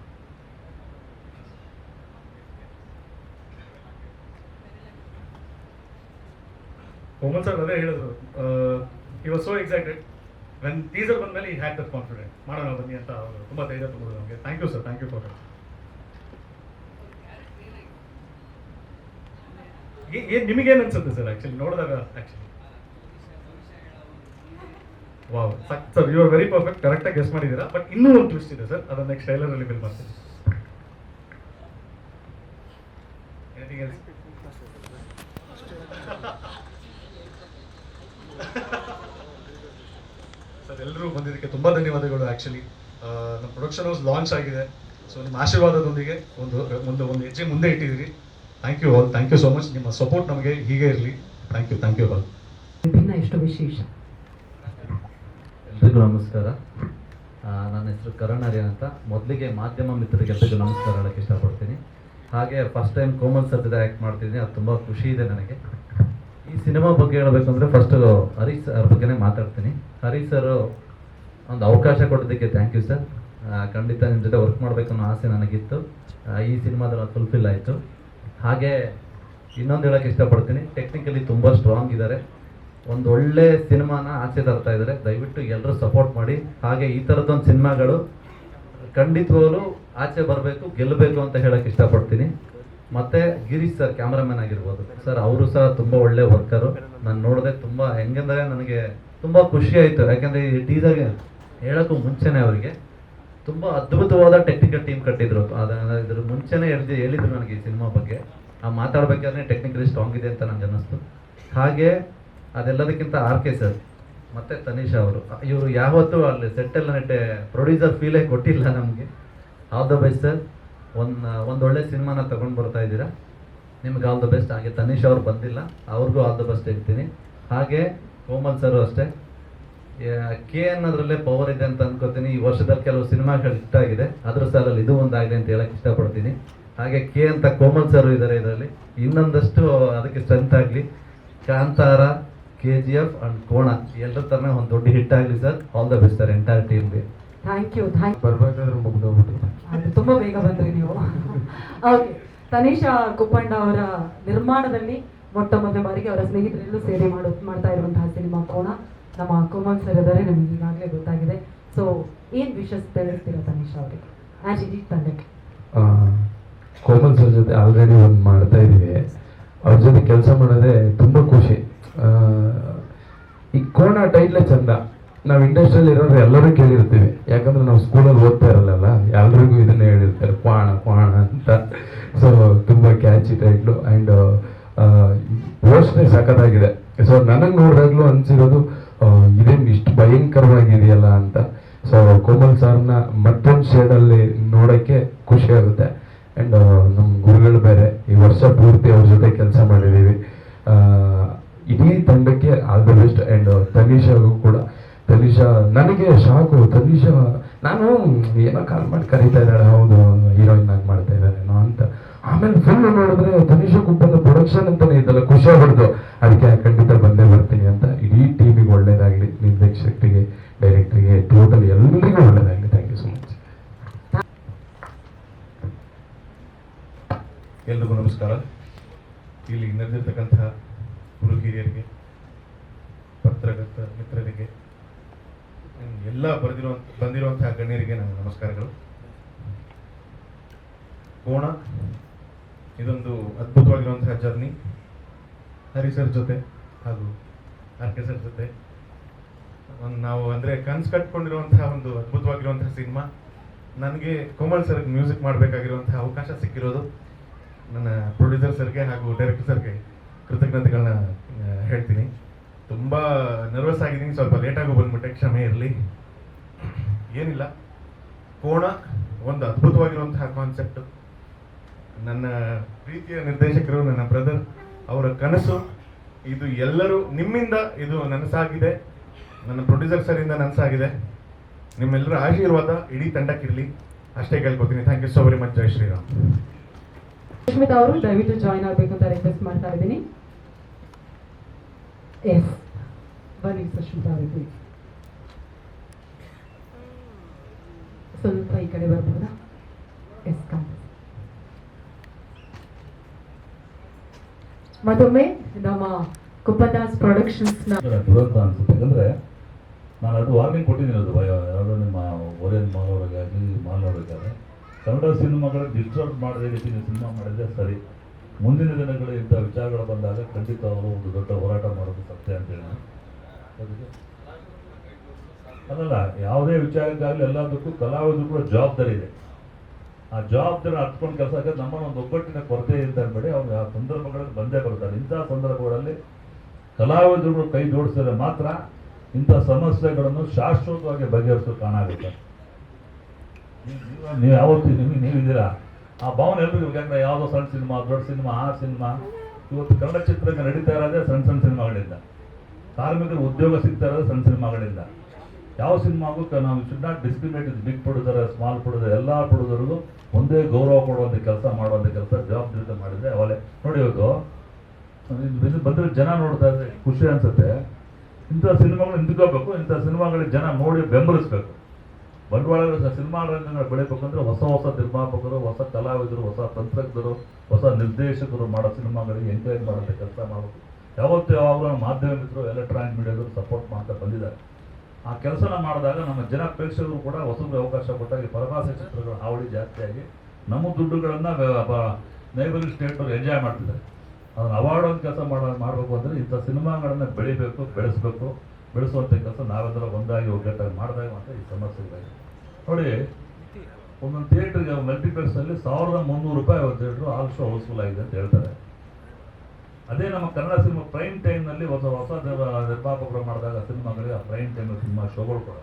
Komal sir ಅದೇ ಹೇಳಿದ್ರು ಈ was so excited when teaser ಬಂದಮೇಲೆ ಈ ಹ್ಯಾಡ್ ದಟ್ ಕಾನ್ಫಿಡೆಂಟ್ ಮಾಡೋಣ ಬನ್ನಿ ಅಂತ ಅವರು ತುಂಬ ಧೈರ್ಯ ತುಂಬಿದ್ರು ನಮಗೆ. Thank you sir thank you for ಏನು ನಿಮಗೇನು ಅನ್ಸುತ್ತೆ ಸರ್ ಆ್ಯಕ್ಚುಲಿ ನೋಡಿದಾಗ actually wow sir you are very perfect ಕರೆಕ್ಟಾಗಿ ಗೆಸ್ ಮಾಡಿದ್ದೀರಾ? ಬಟ್ ಇನ್ನೂ ಒಂದು ಟ್ವಿಸ್ಟ್ ಇದೆ ಸರ್. ಅದನ್ನ ನೆಕ್ಸ್ಟ್ ಟ್ರೈಲರಲ್ಲಿ ಬಿಲ್ ಮಾಡ್ತೀನಿ. ಸರ್ ಎಲ್ಲರೂ ಬಂದಿದ್ದಕ್ಕೆ ತುಂಬ ಧನ್ಯವಾದಗಳು ಆ್ಯಕ್ಚುಲಿ ನಮ್ಮ ಪ್ರೊಡಕ್ಷನ್ ಹೌಸ್ ಲಾಂಚ್ ಆಗಿದೆ. ಸೊ ನಿಮ್ಮ ಆಶೀರ್ವಾದದೊಂದಿಗೆ ಒಂದು ಒಂದು ಒಂದು ಹೆಜ್ಜೆ ಮುಂದೆ ಇಟ್ಟಿದ್ದೀರಿ. Thank you all thank you so much ನಿಮ್ಮ ಸಪೋರ್ಟ್ ನಮಗೆ ಹೀಗೆ ಇರಲಿ. Thank you thank you all ಎಷ್ಟು ವಿಶೇಷ? ಎಲ್ರಿಗೂ ನಮಸ್ಕಾರ. ನನ್ನ ಹೆಸರು ಕರಣ್ ಆರ್ಯನ್ ಅಂತ. ಮೊದಲಿಗೆ ಮಾಧ್ಯಮ ಮಿತ್ರರಿಗೆಲ್ಲರಿಗೂ ನಮಸ್ಕಾರ ಹೇಳಕ್ಕೆ ಇಷ್ಟಪಡ್ತೀನಿ. ಹಾಗೆ ಫಸ್ಟ್ ಟೈಮ್ ಕೋಮಲ್ ಸರ್ ಜೊತೆ ಆ್ಯಕ್ಟ್ ಮಾಡ್ತಿದ್ದೀನಿ. ಅದು ತುಂಬ ಖುಷಿ ಇದೆ ನನಗೆ. ಈ ಸಿನಿಮಾ ಬಗ್ಗೆ ಹೇಳಬೇಕು ಅಂದರೆ ಫಸ್ಟು ಹರೀಶ್ ಸರ್ ಬಗ್ಗೆನೇ ಮಾತಾಡ್ತೀನಿ. ಹರೀಶ್ ಸರ್ ಒಂದು ಅವಕಾಶ ಕೊಟ್ಟಿದ್ದಕ್ಕೆ ಥ್ಯಾಂಕ್ ಯು ಸರ್ ಖಂಡಿತ ನಿಮ್ಮ ಜೊತೆ ವರ್ಕ್ ಮಾಡಬೇಕು ಅನ್ನೋ ಆಸೆ ನನಗಿತ್ತು. ಈ ಸಿನಿಮಾದಲ್ಲಿ ಅದು ಫುಲ್ಫಿಲ್ ಆಯಿತು. ಹಾಗೆ ಇನ್ನೊಂದು ಹೇಳೋಕ್ಕೆ ಇಷ್ಟಪಡ್ತೀನಿ. ಟೆಕ್ನಿಕಲಿ ತುಂಬ ಸ್ಟ್ರಾಂಗ್ ಇದ್ದಾರೆ ಒಂದು ಒಳ್ಳೆ ಸಿನಿಮಾನ ಆಚೆ ತರ್ತಾ ಇದ್ದಾರೆ ದಯವಿಟ್ಟು ಎಲ್ಲರೂ ಸಪೋರ್ಟ್ ಮಾಡಿ. ಹಾಗೆ ಈ ಥರದ್ದೊಂದು ಸಿನಿಮಾಗಳು ಖಂಡಿತವಾಗಲೂ ಆಚೆ ಬರಬೇಕು, ಗೆಲ್ಲಬೇಕು ಅಂತ ಹೇಳಕ್ಕೆ ಇಷ್ಟಪಡ್ತೀನಿ. ಮತ್ತೆ ಗಿರೀಶ್ ಸರ್ ಕ್ಯಾಮ್ರಾಮನ್ ಆಗಿರ್ಬೋದು. ಸರ್ ಅವರು ಸಹ ತುಂಬ ಒಳ್ಳೆ ವರ್ಕರು ನಾನು ನೋಡಿದೆ ತುಂಬ, ಹೆಂಗೆಂದರೆ ನನಗೆ ತುಂಬ ಖುಷಿ ಆಯಿತು. ಯಾಕೆಂದರೆ ಈ ಟೀಸರ್ಗೆ ಹೇಳೋಕ್ಕೂ ಮುಂಚೆನೇ ಅವರಿಗೆ. ತುಂಬ ಅದ್ಭುತವಾದ ಟೆಕ್ನಿಕಲ್ ಟೀಮ್ ಕಟ್ಟಿದ್ರು. ಇದ್ರ ಮುಂಚೆನೇ ಹೇಳಿದ್ರು ಹೇಳಿದ್ರು ನನಗೆ ಈ ಸಿನಿಮಾ ಬಗ್ಗೆ. ಆ ಮಾತಾಡ್ಬೇಕಾದ್ರೆ ಟೆಕ್ನಿಕಲಿ ಸ್ಟ್ರಾಂಗ್ ಇದೆ ಅಂತ ನನಗೆ ಅನ್ನಿಸ್ತು. ಹಾಗೆ ಅದೆಲ್ಲದಕ್ಕಿಂತ ಆರ್ ಕೆ ಸರ್ ಮತ್ತೆ ತನಿಷಾ ಅವರು. ಇವರು ಯಾವತ್ತೂ ಅಲ್ಲಿ ಸೆಟ್ಟೆಲ್ಲ ನೆಟ್ಟೆ ಪ್ರೊಡ್ಯೂಸರ್ ಫೀಲೇ ಕೊಟ್ಟಿಲ್ಲ ನಮಗೆ. ಆಲ್ ದ ಬೆಸ್ಟ್ ಸರ್ ಒಂದು ಒಂದೊಳ್ಳೆ ಸಿನಿಮಾನ ತಗೊಂಡು ಬರ್ತಾ ಇದ್ದೀರಾ? ನಿಮ್ಗೆ ಆಲ್ ದ ಬೆಸ್ಟ್ ಹಾಗೆ ತನಿಷ್ ಅವ್ರು ಬಂದಿಲ್ಲ. ಅವ್ರಿಗೂ ಆಲ್ ದ ಬೆಸ್ಟ್ ಹೇಳ್ತೀನಿ. ಹಾಗೆ ಕೋಮಲ್ ಸರ್ ಅಷ್ಟೇ. ಕೆ ಅನ್ನೋದ್ರಲ್ಲೇ ಪವರ್ ಇದೆ ಅಂತ ಅನ್ಕೋತೀನಿ. ಈ ವರ್ಷದಲ್ಲಿ ಕೆಲವು ಸಿನಿಮಾಗಳು ಇಷ್ಟ ಆಗಿದೆ. ಅದ್ರ ಸಾಲಲ್ಲಿ ಇದು ಒಂದಾಗಿದೆ ಅಂತ ಹೇಳಕ್ ಇಷ್ಟಪಡ್ತೀನಿ. ಹಾಗೆ ಕೆ ಅಂತ ಕೋಮಲ್ ಸರ್ ಇದ್ದಾರೆ ಇದರಲ್ಲಿ. ಇನ್ನೊಂದಷ್ಟು ಅದಕ್ಕೆ ಸ್ಟ್ರೆಂತ್ ಆಗಲಿ. Kantara K G F and Kona. ಎಲ್ಲರ ತರನೇ ಒಂದು ದೊಡ್ಡ ಹಿಟ್ ಆಗಲಿ sir all the best sir entire ಟೀಮ್ಗೆ ಥ್ಯಾಂಕ್ ಯು ಥ್ಯಾಂಕ್ ಬರ್ಬೇಕಾದ್ರೆ ಮುಗ್ದೋಗ್ಬಿಟ್ಟು ಅದು ತುಂಬಾ ಬೇಗ ಬಂದ್ರಿ ನೀವು. ಓಕೆ ತನಿಷಾ ಕುಪ್ಪಂಡ ಅವರ ನಿರ್ಮಾಣದಲ್ಲಿ ಮೊಟ್ಟ ಮೊದಲ ಬಾರಿಗೆ ಅವರ ಸ್ನೇಹಿತರೆಲ್ಲೂ ಸೇರಿ ಮಾಡು ಮಾಡ್ತಾ ಇರುವಂತಹ ಸಿನಿಮಾ ಕೋಣ. ನಮ್ಮ ಕುಮಾರ್ ಸರ್ ಇದ್ದಾರೆ ನಮಗೆ ಈಗಾಗಲೇ ಗೊತ್ತಾಗಿದೆ. ಸೊ ಏನ್ ವಿಶಸ್ ತಿಳಿಸ್ತೀರಾ ತನಿಷಾ ಅವರಿಗೆ? ಆ್ಯಸ್ ಇಡೀ ತಂಡಕ್ಕೆ ಕೋಮಲ್ ಸರ್ ಜೊತೆ ಆಲ್ರೆಡಿ ಒಂದು ಮಾಡ್ತಾ ಇದ್ದೀವಿ. ಅವ್ರ ಜೊತೆ ಕೆಲಸ ಮಾಡೋದೇ ತುಂಬ ಖುಷಿ. ಈ ಕೋಣ ಟೈಟ್ಲೇ ಚಂದ. ನಾವು ಇಂಡಸ್ಟ್ರಿಯಲ್ಲಿ ಇರೋರು ಎಲ್ಲರೂ ಕೇಳಿರ್ತೀವಿ. ಯಾಕಂದ್ರೆ ನಾವು ಸ್ಕೂಲಲ್ಲಿ ಓದ್ತಾ ಇರಲ್ಲ ಎಲ್ರಿಗೂ ಇದನ್ನೇ ಹೇಳಿರ್ತಾರೆ, ಕ್ವಾಣ ಕ್ವಾಣ ಅಂತ. ಸೊ ತುಂಬ ಕ್ಯಾಚಿ ಟೈಟ್ಲು ಆ್ಯಂಡ್ ಯೋಚನೆ ಸಖತ್ತಾಗಿದೆ. ಸೊ ನನಗೆ ನೋಡಿದಾಗ್ಲೂ ಅನ್ಸಿರೋದು ಇದೇನು ಇಷ್ಟು ಭಯಂಕರವಾಗಿದೆಯಲ್ಲ ಅಂತ. ಸೊ ಕೋಮಲ್ ಸರ್ನ ಮತ್ತೊಂದು ಶೇಡಲ್ಲಿ ನೋಡೋಕ್ಕೆ ಖುಷಿ ಆಗುತ್ತೆ. ಆ್ಯಂಡ್ ನಮ್ಮ ಗುರುಗಳು ಬೇರೆ ಈ ವರ್ಷ ಪೂರ್ತಿ ಅವ್ರ ಜೊತೆ ಕೆಲಸ ಮಾಡಿದ್ದೀವಿ ಇಡೀ ತಂಡಕ್ಕೆ ಆಲ್ ದ ಬೆಸ್ಟ್ ಆ್ಯಂಡ್ ತನಿಷಾಗೂ ಕೂಡ. ತನಿಷಾ, ನನಗೆ ಶಾಕು. ತನಿಷಾ, ನಾನು ಏನೋ ಕಾಲ್ ಮಾಡಿ ಕರೀತಾ ಇದ್ದಾಳೆ. ಹೌದು ಹೀರೋಯಿನ್ ಆಗಿ ಮಾಡ್ತಾ ಇದ್ದಾರೇನೋ ಅಂತ ಆಮೇಲೆ ಫುಲ್ ನೋಡಿದ್ರೆ ಧನುಷ ಗುಪ್ಪದ ಪ್ರೊಡಕ್ಷನ್ ಅಂತಾನೆ ಇದ್ದಲ್ಲ ಖುಷಿ ಹೊಡೆದು ಅದಕ್ಕೆ ಖಂಡಿತ ಬಂದೇ ಬರ್ತೀನಿ ಅಂತ ಇಡೀ ಟೀಮಿಗೆ ಒಳ್ಳೇದಾಗಲಿ, ನಿರ್ದೇಶಕರಿಗೆ ಡೈರೆಕ್ಟರ್ಗೆ ಟೋಟಲ್ ಎಲ್ಲರಿಗೂ ಒಳ್ಳೇದಾಗಲಿ. ಥ್ಯಾಂಕ್ ಯು ಸೊ ಮಚ್ ಎಲ್ರಿಗೂ ನಮಸ್ಕಾರ. ಇಲ್ಲಿ ನೆರೆದಿರ್ತಕ್ಕಂತಹ ಗುರು ಹಿರಿಯರಿಗೆ, ಪತ್ರಕರ್ತ ಮಿತ್ರರಿಗೆ, ಎಲ್ಲ ಬರೆದಿರೋ ಬಂದಿರುವಂತಹ ಗಣ್ಯರಿಗೆ ನನ್ನ ನಮಸ್ಕಾರಗಳು. ಕೋಣ ಇದೊಂದು ಅದ್ಭುತವಾಗಿರುವಂತಹ ಜರ್ನಿ ಹರಿ ಸರ್ ಜೊತೆ ಹಾಗೂ ಆರ್ ಕೆ ಸರ್ ಜೊತೆ. ಒಂದು ನಾವು ಅಂದರೆ ಕನ್ಸು ಕಟ್ಕೊಂಡಿರುವಂತಹ ಒಂದು ಅದ್ಭುತವಾಗಿರುವಂತಹ ಸಿನಿಮಾ ನನಗೆ ಕೋಮಲ್ ಸರ್ಗೆ ಮ್ಯೂಸಿಕ್ ಮಾಡಬೇಕಾಗಿರುವಂತಹ ಅವಕಾಶ ಸಿಕ್ಕಿರೋದು ನನ್ನ ಪ್ರೊಡ್ಯೂಸರ್ ಸರ್ಗೆ ಹಾಗೂ ಡೈರೆಕ್ಟರ್ ಸರ್ಗೆ ಕೃತಜ್ಞತೆಗಳನ್ನ ಹೇಳ್ತೀನಿ. ತುಂಬ ನರ್ವಸ್ ಆಗಿದ್ದೀನಿ, ಸ್ವಲ್ಪ ಲೇಟಾಗಿ ಬಂದ್ಬಿಟ್ಟೆ, ಕ್ಷಮೆ ಇರಲಿ. ಏನಿಲ್ಲ. ಕೋಣ, ಒಂದು ಅದ್ಭುತವಾಗಿರುವಂತಹ ಕಾನ್ಸೆಪ್ಟ್ ನನ್ನ ಪ್ರೀತಿಯ ನಿರ್ದೇಶಕರು, ನನ್ನ ಬ್ರದರ್ ಅವರ ಕನಸು, ಇದು ಎಲ್ಲರೂ ನಿಮ್ಮಿಂದ ಇದು ನನಸಾಗಿದೆ. ನನ್ನ ಪ್ರೊಡ್ಯೂಸರ್ ಸರಿಂದ ನನಸಾಗಿದೆ. ನಿಮ್ಮೆಲ್ಲರ ಆಶೀರ್ವಾದ ಇಡೀ ತಂಡಕ್ಕಿರಲಿ. ಅಷ್ಟೇ ಕೇಳ್ಕೊತೀನಿ. Thank you so very much ಜೈ ಶ್ರೀರಾಮ್ ಸುಷ್ಮಿತಾ ಅವರು, ದಯವಿಟ್ಟು ಜಾಯ್ನ್ ಆಗಬೇಕು ಅಂತ ರಿಕ್ವೆಸ್ಟ್ ಮಾಡ್ತಾ ಇದ್ದೀನಿ. ಎಸ್ ಬನ್ನಿ ಸುಷ್ಮಿತಾ ಅವರು, please. ಸ್ವಲ್ಪ ಈ ಕಡೆ ಬರ್ಬೋದಾ? ಎಸ್ ಕಮ್ ಮತ್ತೊಮ್ಮೆ ನಮ್ಮ ಕುಪ್ಪದಾಸ್ ಪ್ರೊಡಕ್ಷನ್ಸ್ನ ದುರಂತ ಅನ್ಸುತ್ತೆ. ಯಾಕಂದ್ರೆ ನಾನು ಅದು ವಾರ್ನಿಂಗ್ ಕೊಟ್ಟಿದ್ದೀನಿ ಅದು ಯಾವುದೋ ನಿಮ್ಮ ಒರೇನ್ ಮಾಲವರಿಗಾಗಲಿ ಮಾಲವರಿಗಾಗಲಿ ಕನ್ನಡ ಸಿನಿಮಾಗಳಿಗೆ ಡಿಸ್ಟರ್ಬ್ ಮಾಡದೇ ನೀವು ಸಿನಿಮಾ ಮಾಡಿದ್ರೆ ಸರಿ. ಮುಂದಿನ ದಿನಗಳು ಇಂಥ ವಿಚಾರಗಳು ಬಂದಾಗ ಖಂಡಿತ ಅವರು ಒಂದು ದೊಡ್ಡ ಹೋರಾಟ ಮಾಡೋದು ಸತ್ಯ ಅಂತೇಳಿ ಅಲ್ಲಲ್ಲ, ಯಾವುದೇ ವಿಚಾರಕ್ಕಾಗಲಿ ಎಲ್ಲದಕ್ಕೂ ಕಲಾವಿದರು ಕೂಡ ಜವಾಬ್ದಾರಿ ಇದೆ. ಆ ಜವಾಬ್ದಾರಿ ಹತ್ಕೊಂಡು ಕೆಲಸ ನಮ್ಮನ್ನ ಒಂದು ಒಗ್ಗಟ್ಟಿನ ಕೊರತೆ ಅಂತ ಅನ್ಬೇಡಿ ಅವ್ರು ಆ ಸಂದರ್ಭಗಳಲ್ಲಿ ಬಂದೇ ಬರ್ತಾರೆ. ಇಂಥ ಸಂದರ್ಭಗಳಲ್ಲಿ ಕಲಾವಿದರುಗಳು ಕೈ ಜೋಡಿಸಿದ್ರೆ ಮಾತ್ರ ಇಂಥ ಸಮಸ್ಯೆಗಳನ್ನು ಶಾಶ್ವತವಾಗಿ ಬಗೆಹರಿಸೋಕೆ ಕಾಣಾಗುತ್ತೆ. ನೀವು ಯಾವತ್ತು ನಿಮಗೆ ನೀವಿದ್ದೀರಾ ಆ ಭಾವನೆ ಎಲ್ರಿಗೂ ಯಾಕಂದ್ರೆ ಯಾವುದೋ ಸಣ್ಣ ಸಿನಿಮಾ, ದೊಡ್ಡ ಸಿನಿಮಾ, ಆ ಸಿನಿಮಾ. ಇವತ್ತು ಕನ್ನಡ ಚಿತ್ರಕ್ಕೆ ನಡೀತಾ ಇರೋದೇ ಸಣ್ಣ ಸಣ್ಣ ಸಿನಿಮಾಗಳಿಂದ. ಕಾರ್ಮಿಕರಿಗೆ ಉದ್ಯೋಗ ಸಿಗ್ತಾ ಇರೋದೇ ಸಣ್ಣ ಸಿನಿಮಾಗಳಿಂದ. ಯಾವ ಸಿನಿಮಾಗೂ ನಾವು should not discriminate big producer small producer ಎಲ್ಲ ಪ್ರೊಡ್ಯೂಸರ್ಗೂ ಒಂದೇ ಗೌರವ ಕೊಡುವಂಥ ಕೆಲಸ ಮಾಡುವಂಥ ಕೆಲಸ ಜವಾಬ್ದಾರಿ ಮಾಡಿದರೆ ಅವಲೆ. ನೋಡಿ ಇವತ್ತು, ಇದು ಬಂದ್ರೆ ಜನ ನೋಡ್ತಾ ಇದ್ರೆ ಖುಷಿ ಅನಿಸುತ್ತೆ. ಇಂಥ ಸಿನಿಮಾಗಳು ನಿಂತ್ಕೋಬೇಕು ಇಂಥ ಸಿನಿಮಾಗಳಿಗೆ ಜನ ನೋಡಿ ಬೆಂಬಲಿಸ್ಬೇಕು. ಬಂಡವಾಳ ಸಿನಿಮಾ ರಂಗ ಬೆಳಿಬೇಕಂದ್ರೆ ಹೊಸ ಹೊಸ ನಿರ್ಮಾಪಕರು, ಹೊಸ ಕಲಾವಿದರು, ಹೊಸ ತಂತ್ರಜ್ಞರು, ಹೊಸ ನಿರ್ದೇಶಕರು ಮಾಡೋ ಸಿನಿಮಾಗಳಿಗೆ ಎಂಕರೇಜ್ ಮಾಡೋಂಥ ಕೆಲಸ ಮಾಡಬೇಕು. ಯಾವತ್ತೂ ಯಾವಾಗಲೂ ಮಾಧ್ಯಮ ಮಿತ್ರರು ಎಲೆಕ್ಟ್ರಾನಿಕ್ ಮೀಡಿಯಾದವರು ಸಪೋರ್ಟ್ ಮಾಡ್ತಾ ಬಂದಿದ್ದಾರೆ. ಆ ಕೆಲಸನ ಮಾಡಿದಾಗ ನಮ್ಮ ಜನ ಪ್ರೇಕ್ಷಕರು ಕೂಡ ಹೊಸದು ಅವಕಾಶ ಕೊಟ್ಟಾಗ ಪರಭಾಷೆ ಚಿತ್ರಗಳ ಹಾವಳಿ ಜಾಸ್ತಿಯಾಗಿ ನಮ್ಮ ದುಡ್ಡುಗಳನ್ನು ನೈಬರಿಂಗ್ ಸ್ಟೇಟ್ನವ್ರು ಎಂಜಾಯ್ ಮಾಡ್ತಿದ್ದಾರೆ. ಅದನ್ನು ಅವಾರ್ಡ್ ಒಂದು ಕೆಲಸ ಮಾಡ ಮಾಡಬೇಕು ಅಂದರೆ ಇಂಥ ಸಿನಿಮಾಗಳನ್ನು ಬೆಳಿಬೇಕು, ಬೆಳೆಸಬೇಕು ಬೆಳೆಸುವಂಥ ಕೆಲಸ ನಾವೆಲ್ಲರೂ ಒಂದಾಗಿ ಒಗ್ಗಟ್ಟಾಗಿ ಮಾಡಿದಾಗ ಮಾತ್ರ ಈ ಸಮಸ್ಯೆ ಇದೆ ನೋಡಿ, ಒಂದೊಂದು ಥಿಯೇಟ್ರಿಗೆ ಮಲ್ಟಿಪ್ಲೆಕ್ಸಲ್ಲಿ ಸಾವಿರದ ಮುನ್ನೂರು ರೂಪಾಯಿ ಒಂದು ಥಿಯೇಟ್ರು ಆಲ್ ಶೋ ಹೌಸ್ಫುಲ್ ಆಗಿದೆ ಅಂತ ಹೇಳ್ತಾರೆ. ಅದೇ ನಮ್ಮ ಕನ್ನಡ ಸಿನಿಮಾ ಪ್ರೈಮ್ ಟೈಮ್ನಲ್ಲಿ ಹೊಸ ಹೊಸ ನಿರ್ಮ- ನಿರ್ಮಾಪಕರು ಮಾಡಿದಾಗ ಸಿನಿಮಾಗಳಿಗೆ ಆ ಪ್ರೈಮ್ ಟೈಮ್ ಸಿನಿಮಾ ಶೋಗಳು ಕೂಡ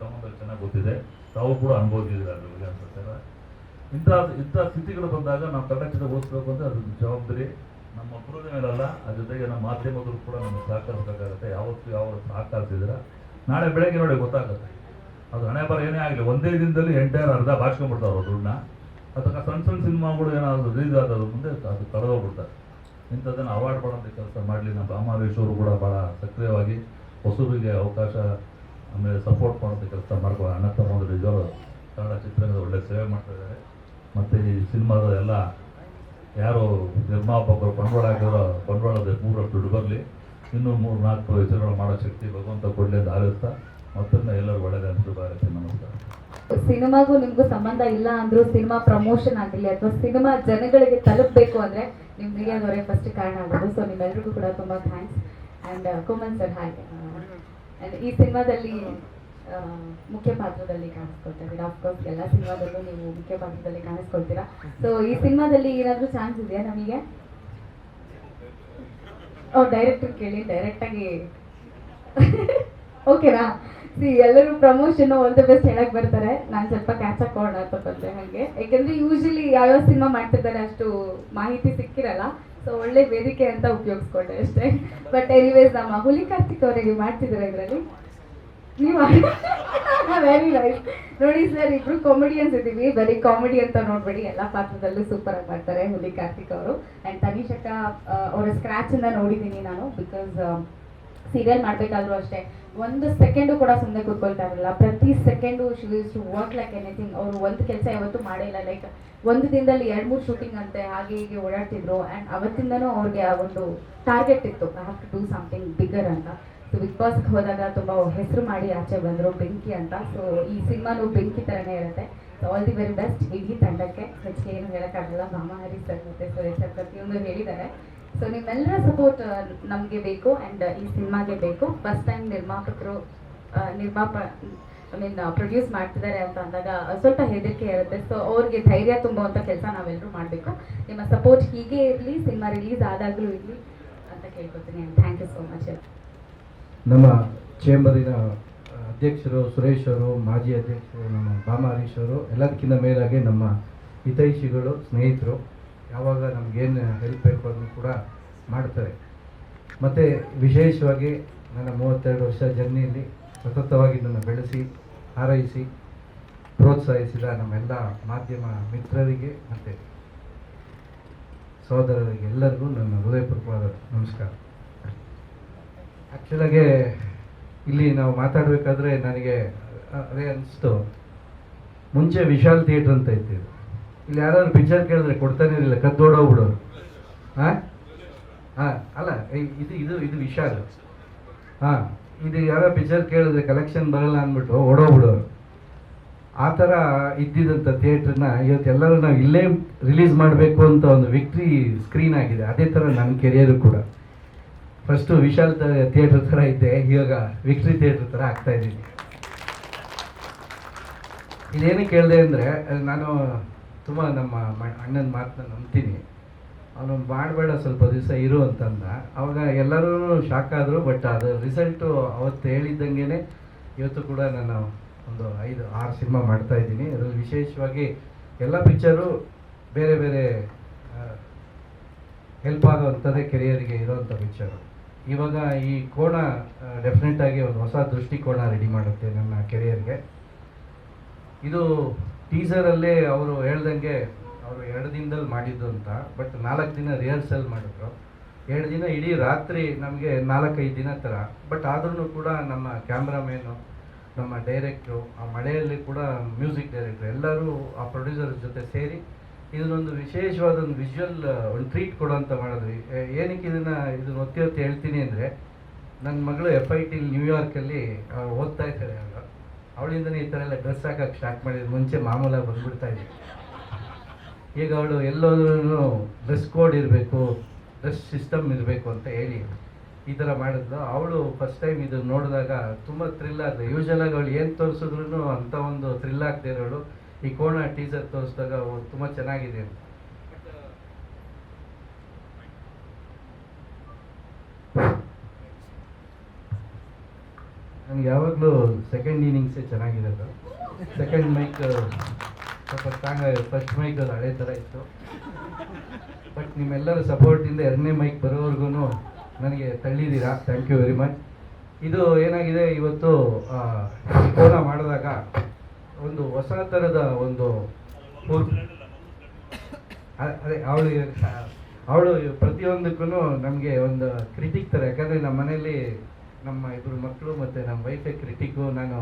ತಮ್ಮಲ್ಲಿ ಚೆನ್ನಾಗಿ ಗೊತ್ತಿದೆ. ತಾವು ಕೂಡ ಅನುಭವಿಸಿದ್ದಾರೆ ಅದ್ರ ಅಂತ ಅನ್ಸುತ್ತೆ ಇಂಥ ಇಂಥ ಸ್ಥಿತಿಗಳು ಬಂದಾಗ ನಾವು ಕನ್ನಡ ಚಿತ್ರ ಓದಿಸ್ಬೇಕು ಅಂದರೆ ಅದು ಜವಾಬ್ದಾರಿ. ನಮ್ಮ ಒಬ್ಬರದ ಮೇಲಲ್ಲ ಅದ್ರ ಜೊತೆಗೆ ನಮ್ಮ ಮಾಧ್ಯಮದವರು ಕೂಡ ನಮಗೆ ಸಹಕರಿಸಬೇಕಾಗುತ್ತೆ. ಯಾವತ್ತು ಯಾವ ಸಹಕರಿಸಿದ್ರೆ ನಾಳೆ ಬೆಳಗ್ಗೆ ನೋಡಿ ಗೊತ್ತಾಗುತ್ತೆ. ಅದು ಹಣೆ ಬರ ಏನೇ ಆಗಲಿ, ಒಂದೇ ದಿನದಲ್ಲಿ ಎಂಟೈರ್ ಅರ್ಧ ಬಾಚ್ಕೊಂಡ್ಬಿಡ್ತಾರೆ ದುಡ್ಡನ್ನ. ಅಥವಾ ಸಣ್ಣ ಸಣ್ಣ ಸಿನಿಮಾಗಳು ಏನಾದರೂ ರಿಲೀಸ್ ಆಗೋದ್ರ ಮುಂದೆ ಅದು ಕಳೆದೋಗ್ಬಿಡ್ತಾರೆ ಇಂಥದ್ದನ್ನು ಅವಾರ್ಡ್ ಮಾಡೋಂಥ ಕೆಲಸ ಮಾಡಲಿ. ನಮ್ಮ ರಾಮಾವೇಶ್ವರು ಕೂಡ ಭಾಳ ಸಕ್ರಿಯವಾಗಿ ಹೊಸಬರಿಗೆ ಅವಕಾಶ, ಆಮೇಲೆ ಸಪೋರ್ಟ್ ಮಾಡೋಂಥ ಕೆಲಸ ಮಾಡ್ಕೊ ಅಣ್ಣ ತಮ್ಮಂದ್ರೆ ನಿಜವಾಗ್ಲೂ ಕನ್ನಡ ಚಿತ್ರರಂಗದ ಒಳ್ಳೆ ಸೇವೆ ಮಾಡ್ತಾ ಇದ್ದಾರೆ. ಮತ್ತು ಈ ಸಿನಿಮಾದ ಎಲ್ಲ ಯಾರು ನಿರ್ಮಾಪಕರು, ಬಂಡವಾಳ ಹಾಕಿರೋ ಬಂಡವಾಳದ ಮೂರು ದುಡ್ಡು ಬರಲಿ. ಇನ್ನೂ ಮೂರು, ನಾಲ್ಕು ಹೆಸರುಗಳು ಮಾಡೋ ಶಕ್ತಿ ಭಗವಂತ ಕೊಡಲಿ ಅಂತ ಆಲಿಸ್ತಾ ಮತ್ತೊಮ್ಮೆ ಎಲ್ಲರೂ ಒಳ್ಳೆಯದೇ ಅಂತ ಭಾರತಿ. ನಮಸ್ಕಾರ. ಸಿನಿಮಾಗೂ ನಿಮಗೂ ಸಂಬಂಧ ಇಲ್ಲ ಅಂದ್ರೂ ಸಿನಿಮಾ ಪ್ರಮೋಷನ್ ಆಗಿರಲಿ ಅಥವಾ ಸಿನಿಮಾ ಜನಗಳಿಗೆ ತಲುಪಬೇಕು ಅಂದರೆ ನಿಮ್ಮ ಮೀಡಿಯಾದವರೇ ಫಸ್ಟ್ ಕಾರಣ ಆಗೋದು ಸೊ ನಿಮ್ಮೆಲ್ರಿಗೂ ಕೂಡ ತುಂಬ thanks and Komal sir hi and ಈ ಸಿನಿಮಾದಲ್ಲಿ ಮುಖ್ಯ ಪಾತ್ರದಲ್ಲಿ ಕಾಣಿಸ್ಕೊಳ್ತಾ ಇದ್ದೀರಾ ಅಫ್ಕೋರ್ಸ್ ಎಲ್ಲ ಸಿನಿಮಾದಲ್ಲೂ ನೀವು ಮುಖ್ಯ ಪಾತ್ರದಲ್ಲಿ ಕಾಣಿಸ್ಕೊಳ್ತೀರಾ. ಸೊ ಈ ಸಿನಿಮಾದಲ್ಲಿ ಏನಾದರೂ ಚಾನ್ಸ್ ಇದೆಯಾ ನಮಗೆ? ಓ ಡೈರೆಕ್ಟರ್ ಕೇಳಿ ಡೈರೆಕ್ಟಾಗಿ ಓಕೆನಾ ಸಿ ಎಲ್ಲರೂ ಪ್ರಮೋಷನ್ ಆಲ್ ದ ಬೆಸ್ಟ್ ಹೇಳಕ್ ಬರ್ತಾರೆ. ನಾನು ಸ್ವಲ್ಪ ಕ್ಯಾಚ್ ಹಾಕೋಣ ಅಂತ ಬಂದೆ ಹಾಗೆ. ಯಾಕಂದ್ರೆ ಯೂಶಲಿ ಯಾವ್ಯಾವ ಸಿನಿಮಾ ಮಾಡ್ತಿದ್ದಾರೆ ಅಷ್ಟು ಮಾಹಿತಿ ಸಿಕ್ಕಿರಲ್ಲ. ಸೊ ಒಳ್ಳೆ ವೇದಿಕೆ ಅಂತ ಉಪಯೋಗಿಸ್ಕೊಂಡೆ ಅಷ್ಟೇ. ಬಟ್ ಎನಿವೇಸ್ ನಮ್ಮ ಹುಲಿ ಕಾರ್ತಿಕ್ ಅವರಿಗೆ ಮಾಡ್ತಿದ್ದಾರೆ ಇದರಲ್ಲಿ. ನೀವು ವೆರಿ ನೈಸ್ ನೋಡಿ ಸರ್ ಇಬ್ರು ಕಾಮಿಡಿಯನ್ಸ್ ಇದ್ದೀವಿ ಬರೀ ಕಾಮಿಡಿ ಅಂತ ನೋಡ್ಬೇಡಿ. ಎಲ್ಲ ಪಾತ್ರದಲ್ಲೂ ಸೂಪರ್ ಆಗಿ ಮಾಡ್ತಾರೆ ಹುಲಿ ಕಾರ್ತಿಕ್ ಅವರು. ಅಂಡ್ ತನಿಷಕ ಅವರ ಸ್ಕ್ರಾಚ್ ಇಂದ ನೋಡಿದ್ದೀನಿ ನಾನು ಬಿಕಾಸ್ ಸೀರಿಯಲ್ ಮಾಡಬೇಕಾದ್ರೂ ಅಷ್ಟೇ. ಒಂದು ಸೆಕೆಂಡು ಕೂಡ ಸುಮ್ಮನೆ ಕೂತ್ಕೊಳ್ತಾ ಇರಲಿಲ್ಲ ಪ್ರತಿ second she is to work like anything ಅವರು ಒಂದು ಕೆಲಸ ಯಾವತ್ತೂ ಮಾಡೇ ಇಲ್ಲ. ಲೈಕ್ ಒಂದು ದಿನದಲ್ಲಿ ಎರಡು, ಮೂರು ಶೂಟಿಂಗ್ ಅಂತೆ, ಹಾಗೆ ಹೀಗೆ ಓಡಾಡ್ತಿದ್ರು. ಆ್ಯಂಡ್ ಅವತ್ತಿಂದನೂ ಅವ್ರಿಗೆ ಆ ಒಂದು ಟಾರ್ಗೆಟ್ ಇತ್ತು. I have to do something bigger ಅಂತ. ಸೊ ಬಿಗ್ ಬಾಸ್ಗೆ ಹೋದಾಗ ತುಂಬ ಹೆಸರು ಮಾಡಿ ಆಚೆ ಬಂದರು, ಬೆಂಕಿ ಅಂತ. ಸೊ ಈ ಸಿನಿಮಾನು ಬೆಂಕಿ ಥರನೇ ಇರುತ್ತೆ. So all the very best ಇಡೀ ತಂಡಕ್ಕೆ. ಹೆಚ್ಚಿಗೆ ಏನು ಹೇಳೋಕ್ಕಾಗಲ್ಲ. ಭಾಮ ಹರಿ ಸರ್ ಮತ್ತು ಸುರೇಶ್ ಸರ್ ಪ್ರತಿಯೊಂದು ಹೇಳಿದ್ದಾರೆ. ಸೊ ನಿಮ್ಮೆಲ್ಲರ ಸಪೋರ್ಟ್ ನಮಗೆ ಬೇಕು ಆ್ಯಂಡ್ ಈ ಸಿನಿಮಾಗೆ ಬೇಕು. ಫಸ್ಟ್ ಟೈಮ್ ನಿರ್ಮಾಪಕರು ನಿರ್ಮಾಪ ಐ ಮೀನ್ ಪ್ರೊಡ್ಯೂಸ್ ಮಾಡ್ತಿದ್ದಾರೆ ಅಂತ ಅಂದಾಗ ಸ್ವಲ್ಪ ಹೆದರಿಕೆ ಇರುತ್ತೆ. ಸೊ ಅವ್ರಿಗೆ ಧೈರ್ಯ ತುಂಬುವಂಥ ಕೆಲಸ ನಾವೆಲ್ಲರೂ ಮಾಡಬೇಕು. ನಿಮ್ಮ ಸಪೋರ್ಟ್ ಹೀಗೆ ಇರಲಿ, ಸಿನಿಮಾ ರಿಲೀಸ್ ಆದಾಗಲೂ ಇರಲಿ ಅಂತ ಕೇಳ್ಕೊತೀನಿ. ಥ್ಯಾಂಕ್ ಯು ಸೋ ಮಚ್ ನಮ್ಮ ಚೇಂಬರಿನ ಅಧ್ಯಕ್ಷರು ಸುರೇಶ್ ಅವರು, ಮಾಜಿ ಅಧ್ಯಕ್ಷರು ನಮ್ಮ ಭಾಮ ಹರೀಶ್ ಅವರು, ಎಲ್ಲದಕ್ಕಿಂತ ಮೇಲಾಗಿ ನಮ್ಮ ಹಿತೈಷಿಗಳು, ಸ್ನೇಹಿತರು. ಯಾವಾಗ ನಮಗೇನು ಹೆಲ್ಪ್ ಬೇಕು ಅದನ್ನು ಕೂಡ ಮಾಡ್ತಾರೆ. ಮತ್ತು ವಿಶೇಷವಾಗಿ ನನ್ನ ಮೂವತ್ತೆರಡು ವರ್ಷ ಜರ್ನಿಯಲ್ಲಿ ಸತತವಾಗಿ ನನ್ನ ಬೆಳೆಸಿ, ಹಾರೈಸಿ, ಪ್ರೋತ್ಸಾಹಿಸಿದ ನಮ್ಮೆಲ್ಲ ಮಾಧ್ಯಮ ಮಿತ್ರರಿಗೆ ಮತ್ತು ಸಹೋದರರಿಗೆ ಎಲ್ಲರಿಗೂ ನನ್ನ ಹೃದಯಪೂರ್ವಕವಾದ ನಮಸ್ಕಾರ. ಆ್ಯಕ್ಚುಲಾಗೆ ಇಲ್ಲಿ ನಾವು ಮಾತಾಡಬೇಕಾದ್ರೆ ನನಗೆ ಅದೇ ಅನಿಸ್ತು. ಮುಂಚೆ ವಿಶಾಲ್ ಥಿಯೇಟ್ರ್ ಅಂತ ಇತ್ತು. ಇಲ್ಲಿ ಯಾರಾದ್ರು ಪಿಕ್ಚರ್ ಕೇಳಿದ್ರೆ ಕೊಡ್ತಾನೆ ಇರಲಿಲ್ಲ ಕದ್ದೋಡೋಗ್ಬಿಡು ಹಾಂ ಹಾಂ ಅಲ್ಲ ಇದು ಇದು ಇದು ವಿಶಾಲ್. ಹಾಂ ಇದು ಯಾರೋ ಪಿಕ್ಚರ್ ಕೇಳಿದ್ರೆ ಕಲೆಕ್ಷನ್ ಬರಲ್ಲ ಅಂದ್ಬಿಟ್ಟು ಓಡೋಗ್ಬಿಡೋರು ಆ ಥರ ಇದ್ದಿದ್ದಂಥ ಥಿಯೇಟ್ರನ್ನ ಇವತ್ತೆಲ್ಲರೂ ನಾವು ಇಲ್ಲೇ ರಿಲೀಸ್ ಮಾಡಬೇಕು ಅಂತ ಒಂದು ವಿಕ್ಟ್ರಿ ಸ್ಕ್ರೀನ್ ಆಗಿದೆ. ಅದೇ ಥರ ನನ್ನ ಕೆರಿಯರು ಕೂಡ. ಫಸ್ಟು ವಿಶಾಲ್ ಥಿಯೇಟರ್ ಥರ ಇದ್ದೆ, ಇವಾಗ ವಿಕ್ಟ್ರಿ ಥಿಯೇಟರ್ ಥರ ಆಗ್ತಾ ಇದ್ದೀನಿ. ಇದೇನು ಕೇಳಿದೆ ಅಂದರೆ, ನಾನು ತುಂಬ ನಮ್ಮ ಅಣ್ಣನ ಮಾತನ್ನ ನಂಬ್ತೀನಿ. ಅವನು ಮಾಡಬೇಡ ಸ್ವಲ್ಪ ದಿವಸ ಇರು ಅಂತಂದ. ಅವಾಗ ಎಲ್ಲರೂ ಶಾಕ್ ಆದರು ಬಟ್ ಅದು ರಿಸಲ್ಟು ಅವತ್ತು ಹೇಳಿದ್ದಂಗೆ ಇವತ್ತು ಕೂಡ ನಾನು ಒಂದು ಐದು, ಆರು ಸಿನಿಮಾ ಮಾಡ್ತಾ ಇದ್ದೀನಿ. ಅದು ವಿಶೇಷವಾಗಿ ಎಲ್ಲ ಪಿಕ್ಚರು ಬೇರೆ ಬೇರೆ ಹೆಲ್ಪ್ ಆಗೋವಂಥದ್ದೇ ಕೆರಿಯರಿಗೆ ಇರೋವಂಥ ಪಿಕ್ಚರು ಇವಾಗ ಈ ಕೋಣ ಡೆಫಿನೆಟ್ ಆಗಿ ಒಂದು ಹೊಸ ದೃಷ್ಟಿಕೋನ ರೆಡಿ ಮಾಡುತ್ತೆ ನನ್ನ ಕೆರಿಯರ್ಗೆ ಇದು ಟೀಸರಲ್ಲೇ ಅವರು ಹೇಳ್ದಂಗೆ ಅವರು ಎರಡು ದಿನದಲ್ಲಿ ಮಾಡಿದ್ದು ಅಂತ ಬಟ್ ನಾಲ್ಕು ದಿನ ರಿಹರ್ಸಲ್ ಮಾಡಿದ್ರು. ಎರಡು ದಿನ ಇಡೀ ರಾತ್ರಿ ನಮಗೆ ನಾಲ್ಕೈದು ದಿನ ಥರ ಬಟ್ ಆದ್ರೂ ಕೂಡ ನಮ್ಮ ಕ್ಯಾಮ್ರಾಮೇನು ನಮ್ಮ ಡೈರೆಕ್ಟ್ರು ಆ ಮಳೆಯಲ್ಲಿ ಕೂಡ ಮ್ಯೂಸಿಕ್ ಡೈರೆಕ್ಟ್ರು ಎಲ್ಲರೂ ಆ ಪ್ರೊಡ್ಯೂಸರ್ ಜೊತೆ ಸೇರಿ ಇದನ್ನೊಂದು ವಿಶೇಷವಾದ ಒಂದು ವಿಜುವಲ್ ಒಂದು ಟ್ರೀಟ್ ಕೊಡುವಂತ ಮಾಡಿದ್ವಿ. ಏನಕ್ಕೆ ಇದನ್ನು ಇದನ್ನ ಒತ್ತಿ ಒತ್ತಿ ಹೇಳ್ತೀನಿ ಅಂದರೆ ನನ್ನ ಮಗಳು ಎಫ್ ಐ ಟಿ ನ್ಯೂಯಾರ್ಕಲ್ಲಿ ಓದ್ತಾ ಇದ್ದಾರೆ ಅವಳು ಅವಳಿಂದನೇ ಈ ಥರ ಎಲ್ಲ ಡ್ರೆಸ್ ಹಾಕಕ್ಕೆ ಸ್ಟಾರ್ಟ್ ಮಾಡಿದ್ರು ಮುಂಚೆ ಮಾಮೂಲಾಗಿ ಬಂದ್ಬಿಡ್ತಾ ಇದ್ದೆ. ಈಗ ಅವಳು ಎಲ್ಲೋದ್ರೂ ಡ್ರೆಸ್ ಕೋಡ್ ಇರಬೇಕು, ಡ್ರೆಸ್ ಸಿಸ್ಟಮ್ ಇರಬೇಕು ಅಂತ ಹೇಳಿ ಈ ಥರ ಮಾಡಿದ್ಲು. ಅವಳು ಫಸ್ಟ್ ಟೈಮ್ ಇದನ್ನು ನೋಡಿದಾಗ ತುಂಬ ಥ್ರಿಲ್ ಆದ ಯೂಶಲ್ ಆಗಿ ಅವಳು ಏನು ತೋರಿಸಿದ್ರು ಅಂಥ ಒಂದು ಥ್ರಿಲ್ ಆಗ್ತಿರೋಳು ಈ ಕೋಣ ಟೀಸರ್ ತೋರಿಸಿದಾಗ ತುಂಬ ಚೆನ್ನಾಗಿದೆ ಅಂತ. ನನಗೆ ಯಾವಾಗಲೂ ಸೆಕೆಂಡ್ ಇನ್ನಿಂಗ್ಸೇ ಚೆನ್ನಾಗಿರೋದು ಸೆಕೆಂಡ್ ಮೈಕ್ ಸ್ವಲ್ಪ ಸ್ಟ್ರಾಂಗ್ ಫಸ್ಟ್ ಮೈಕ್ ಅದು ಹಳೆ ಥರ ಇತ್ತು. ಬಟ್ ನಿಮ್ಮೆಲ್ಲರ ಸಪೋರ್ಟಿಂದ ಎರಡನೇ ಮೈಕ್ ಬರೋವರೆಗೂ ನನಗೆ ತಳ್ಳಿದ್ದೀರಾ? ಥ್ಯಾಂಕ್ ಯು ವೆರಿ ಮಚ್ ಇದು ಏನಾಗಿದೆ ಇವತ್ತು ಕೋಲ ಮಾಡಿದಾಗ ಒಂದು ಹೊಸ ಥರದ ಒಂದು ಅದೇ, ಅವಳು ಅವಳು ಪ್ರತಿಯೊಂದಕ್ಕೂ ನಮಗೆ ಒಂದು ಕ್ರಿಟಿಕ್ ಥರ ಯಾಕಂದರೆ ನಮ್ಮ ಮನೇಲಿ ನಮ್ಮ ಇಬ್ಬರು ಮಕ್ಕಳು ಮತ್ತು ನಮ್ಮ ವೈಫೇ ಕ್ರಿಟಿಕ್ಕು ನಾನು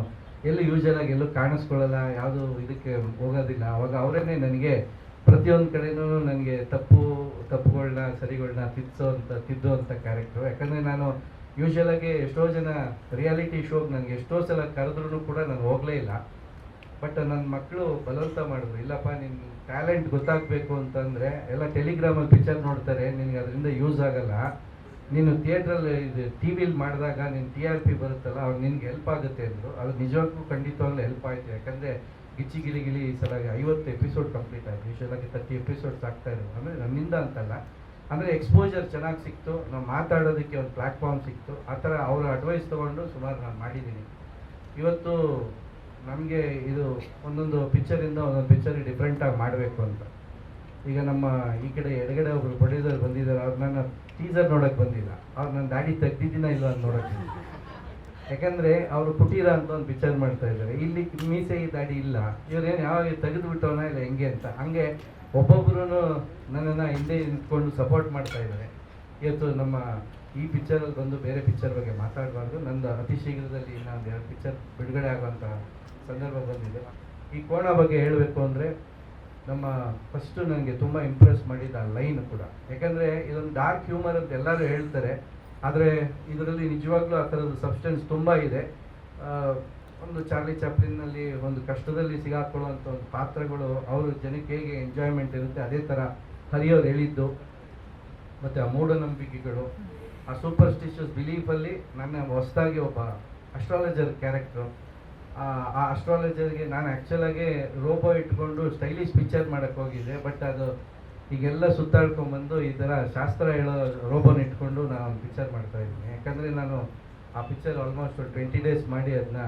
ಎಲ್ಲೂ ಯೂಶಲ್ ಆಗಿ ಎಲ್ಲೂ ಕಾಣಿಸ್ಕೊಳ್ಳಲ್ಲ, ಯಾವುದು ಇದಕ್ಕೆ ಹೋಗೋದಿಲ್ಲ. ಅವಾಗ ಅವರೇ ನನಗೆ ಪ್ರತಿಯೊಂದು ಕಡೆನೂ ನನಗೆ ತಪ್ಪು ತಪ್ಪುಗಳನ್ನ ಸರಿಗಳನ್ನ ತಿದ್ಸೋ ಅಂತ, ತಿದ್ದೋ ಅಂತ ಕ್ಯಾರೆಕ್ಟ್ರು ಯಾಕಂದರೆ ನಾನು ಯೂಶಲ್ ಆಗಿ ಎಷ್ಟೋ ಜನ ರಿಯಾಲಿಟಿ ಶೋಗೆ ನನಗೆ ಎಷ್ಟೋ ಸಲ ಕರೆದ್ರೂ ಕೂಡ ನಾನು ಹೋಗಲೇ ಇಲ್ಲ. ಬಟ್ ನನ್ನ ಮಕ್ಕಳು ಬಲವಂತ ಮಾಡಿದ್ರು, ಇಲ್ಲಪ್ಪ ನಿನ್ನ ಟ್ಯಾಲೆಂಟ್ ಗೊತ್ತಾಗಬೇಕು ಅಂತಂದರೆ ಎಲ್ಲ ಟೆಲಿಗ್ರಾಮಲ್ಲಿ ಪಿಕ್ಚರ್ ನೋಡ್ತಾರೆ, ನಿನಗೆ ಅದರಿಂದ ಯೂಸ್ ಆಗಲ್ಲ. ನೀನು ಥಿಯೇಟ್ರಲ್ಲಿ ಇದು ಟಿ ವಿಲಿ ಮಾಡಿದಾಗ ನಿನ್ನ ಟಿ ಆರ್ ಪಿ ಬರುತ್ತಲ್ಲ ಅವಾಗ ನಿನ್ಗೆ ಹೆಲ್ಪ್ ಆಗುತ್ತೆ ಅಂದರು. ಅದು ನಿಜಕ್ಕೂ ಖಂಡಿತವಾಗ್ಲೂ ಹೆಲ್ಪ್ ಆಯಿತು. ಯಾಕಂದರೆ ಗಿಚ್ಚಿ ಗಿಲಿ ಗಿಲಿ ಈ ಸಲ ಐವತ್ತು ಎಪಿಸೋಡ್ ಕಂಪ್ಲೀಟ್ ಆಯಿತು. ಯೂಶಲಾಗಿ ತರ್ಟಿ ಎಪಿಸೋಡ್ಸ್ ಆಗ್ತಾ ಇರೋದು ಅಂದರೆ ನಮ್ಮಿಂದ ಅಂತಲ್ಲ. ಅಂದರೆ ಎಕ್ಸ್ಪೋಜರ್ ಚೆನ್ನಾಗಿ ಸಿಕ್ತು. ನಾವು ಮಾತಾಡೋದಕ್ಕೆ ಒಂದು ಪ್ಲ್ಯಾಟ್ಫಾರ್ಮ್ ಸಿಕ್ತು. ಆ ಥರ ಅವರ ಅಡ್ವೈಸ್ ತೊಗೊಂಡು ಸುಮಾರು ನಾನು ಮಾಡಿದ್ದೀನಿ. ಇವತ್ತು ನಮಗೆ ಇದು ಒಂದೊಂದು ಪಿಕ್ಚರಿಂದ ಒಂದೊಂದು ಪಿಕ್ಚರ್ ಡಿಫ್ರೆಂಟಾಗಿ ಮಾಡಬೇಕು ಅಂತ. ಈಗ ನಮ್ಮ ಈ ಕಡೆ ಎಡಗಡೆ ಒಬ್ರು ಪ್ರೊಡ್ಯೂಸರ್ ಬಂದಿದ್ದಾರೆ, ಅವ್ರು ನನ್ನ ಟೀಸರ್ ನೋಡೋಕೆ ಬಂದಿಲ್ಲ. ಅವ್ರು ನನ್ನ ದಾಡಿ ತೆಗ್ದಿದ್ದೀನ ಇಲ್ಲ ಅಂತ ನೋಡೋಕೆ ಯಾಕಂದರೆ ಅವರು ಕುಟೀರ ಅಂತ ಒಂದು ಪಿಕ್ಚರ್ ಮಾಡ್ತಾ ಇದ್ದಾರೆ. ಇಲ್ಲಿ ಮೀಸೆ ಈ ದಾಡಿ ಇಲ್ಲ. ಇವ್ರೇನು ಯಾವಾಗ ತೆಗೆದು ಬಿಟ್ಟವನ ಇಲ್ಲ, ಹೆಂಗೆ ಅಂತ. ಹಂಗೆ ಒಬ್ಬೊಬ್ರು ನನ್ನನ್ನು ಹಿಂದೆ ನಿಂತ್ಕೊಂಡು ಸಪೋರ್ಟ್ ಮಾಡ್ತಾ ಇದ್ದಾರೆ. ಇವತ್ತು ನಮ್ಮ ಈ ಪಿಕ್ಚರಲ್ಲಿ ಬಂದು ಬೇರೆ ಪಿಕ್ಚರ್ ಬಗ್ಗೆ ಮಾತಾಡಬಾರ್ದು. ನಂದು ಅತಿ ಶೀಘ್ರದಲ್ಲಿ ನಾನು ಪಿಕ್ಚರ್ ಬಿಡುಗಡೆ ಆಗುವಂಥ ಸಂದರ್ಭ ಬಂದಿದೆ ಈ ಕೋಣ ಬಗ್ಗೆ ಹೇಳಬೇಕು ಅಂದರೆ ನಮ್ಮ ಫಸ್ಟು ನನಗೆ ತುಂಬ ಇಂಪ್ರೆಸ್ ಮಾಡಿದ ಆ ಲೈನ್ ಕೂಡ. ಯಾಕಂದರೆ ಇದೊಂದು ಡಾರ್ಕ್ ಹ್ಯೂಮರ್ ಅಂತ ಎಲ್ಲರೂ ಹೇಳ್ತಾರೆ. ಆದರೆ ಇದರಲ್ಲಿ ನಿಜವಾಗ್ಲೂ ಆ ಥರದ ಸಬ್ಸ್ಟೆನ್ಸ್ ತುಂಬ ಇದೆ. ಒಂದು ಚಾರ್ಲಿ ಚಾಪ್ಲಿನ್ನಲ್ಲಿ ಒಂದು ಕಷ್ಟದಲ್ಲಿ ಸಿಗಾಕೊಳ್ಳುವಂಥ ಒಂದು ಪಾತ್ರಗಳು ಅವರು ಜನಕ್ಕೆ ಹೇಗೆ ಎಂಜಾಯ್ಮೆಂಟ್ ಇರುತ್ತೆ ಅದೇ ಥರ ಹರಿಯೋರು ಹೇಳಿದ್ದು. ಮತ್ತು ಆ ಮೂಢನಂಬಿಕೆಗಳು, ಆ ಸೂಪರ್ಸ್ಟಿಷಿಯಸ್ ಬಿಲೀಫಲ್ಲಿ ನನ್ನ ಹೊಸದಾಗಿ ಒಬ್ಬ ಅಸ್ಟ್ರಾಲಜರ್ ಕ್ಯಾರೆಕ್ಟ್ರು ಆ ಅಸ್ಟ್ರಾಲಜರ್ಗೆ ನಾನು ಆ್ಯಕ್ಚುಲಾಗಿ ರೋಬೋ ಇಟ್ಕೊಂಡು ಸ್ಟೈಲಿಶ್ ಪಿಕ್ಚರ್ ಮಾಡೋಕ್ಕೆ ಹೋಗಿದ್ದೆ ಬಟ್ ಅದು ಈಗೆಲ್ಲ ಸುತ್ತಾಡ್ಕೊಂಬಂದು ಈ ಥರ ಶಾಸ್ತ್ರ ಹೇಳೋ ರೋಬೋನ ಇಟ್ಕೊಂಡು ನಾನು ಪಿಕ್ಚರ್ ಮಾಡ್ತಾ ಇದ್ದೀನಿ. ಯಾಕಂದರೆ ನಾನು ಆ ಪಿಕ್ಚರ್ ಆಲ್ಮೋಸ್ಟ್ ಟ್ವೆಂಟಿ ಡೇಸ್ ಮಾಡಿ ಅದನ್ನ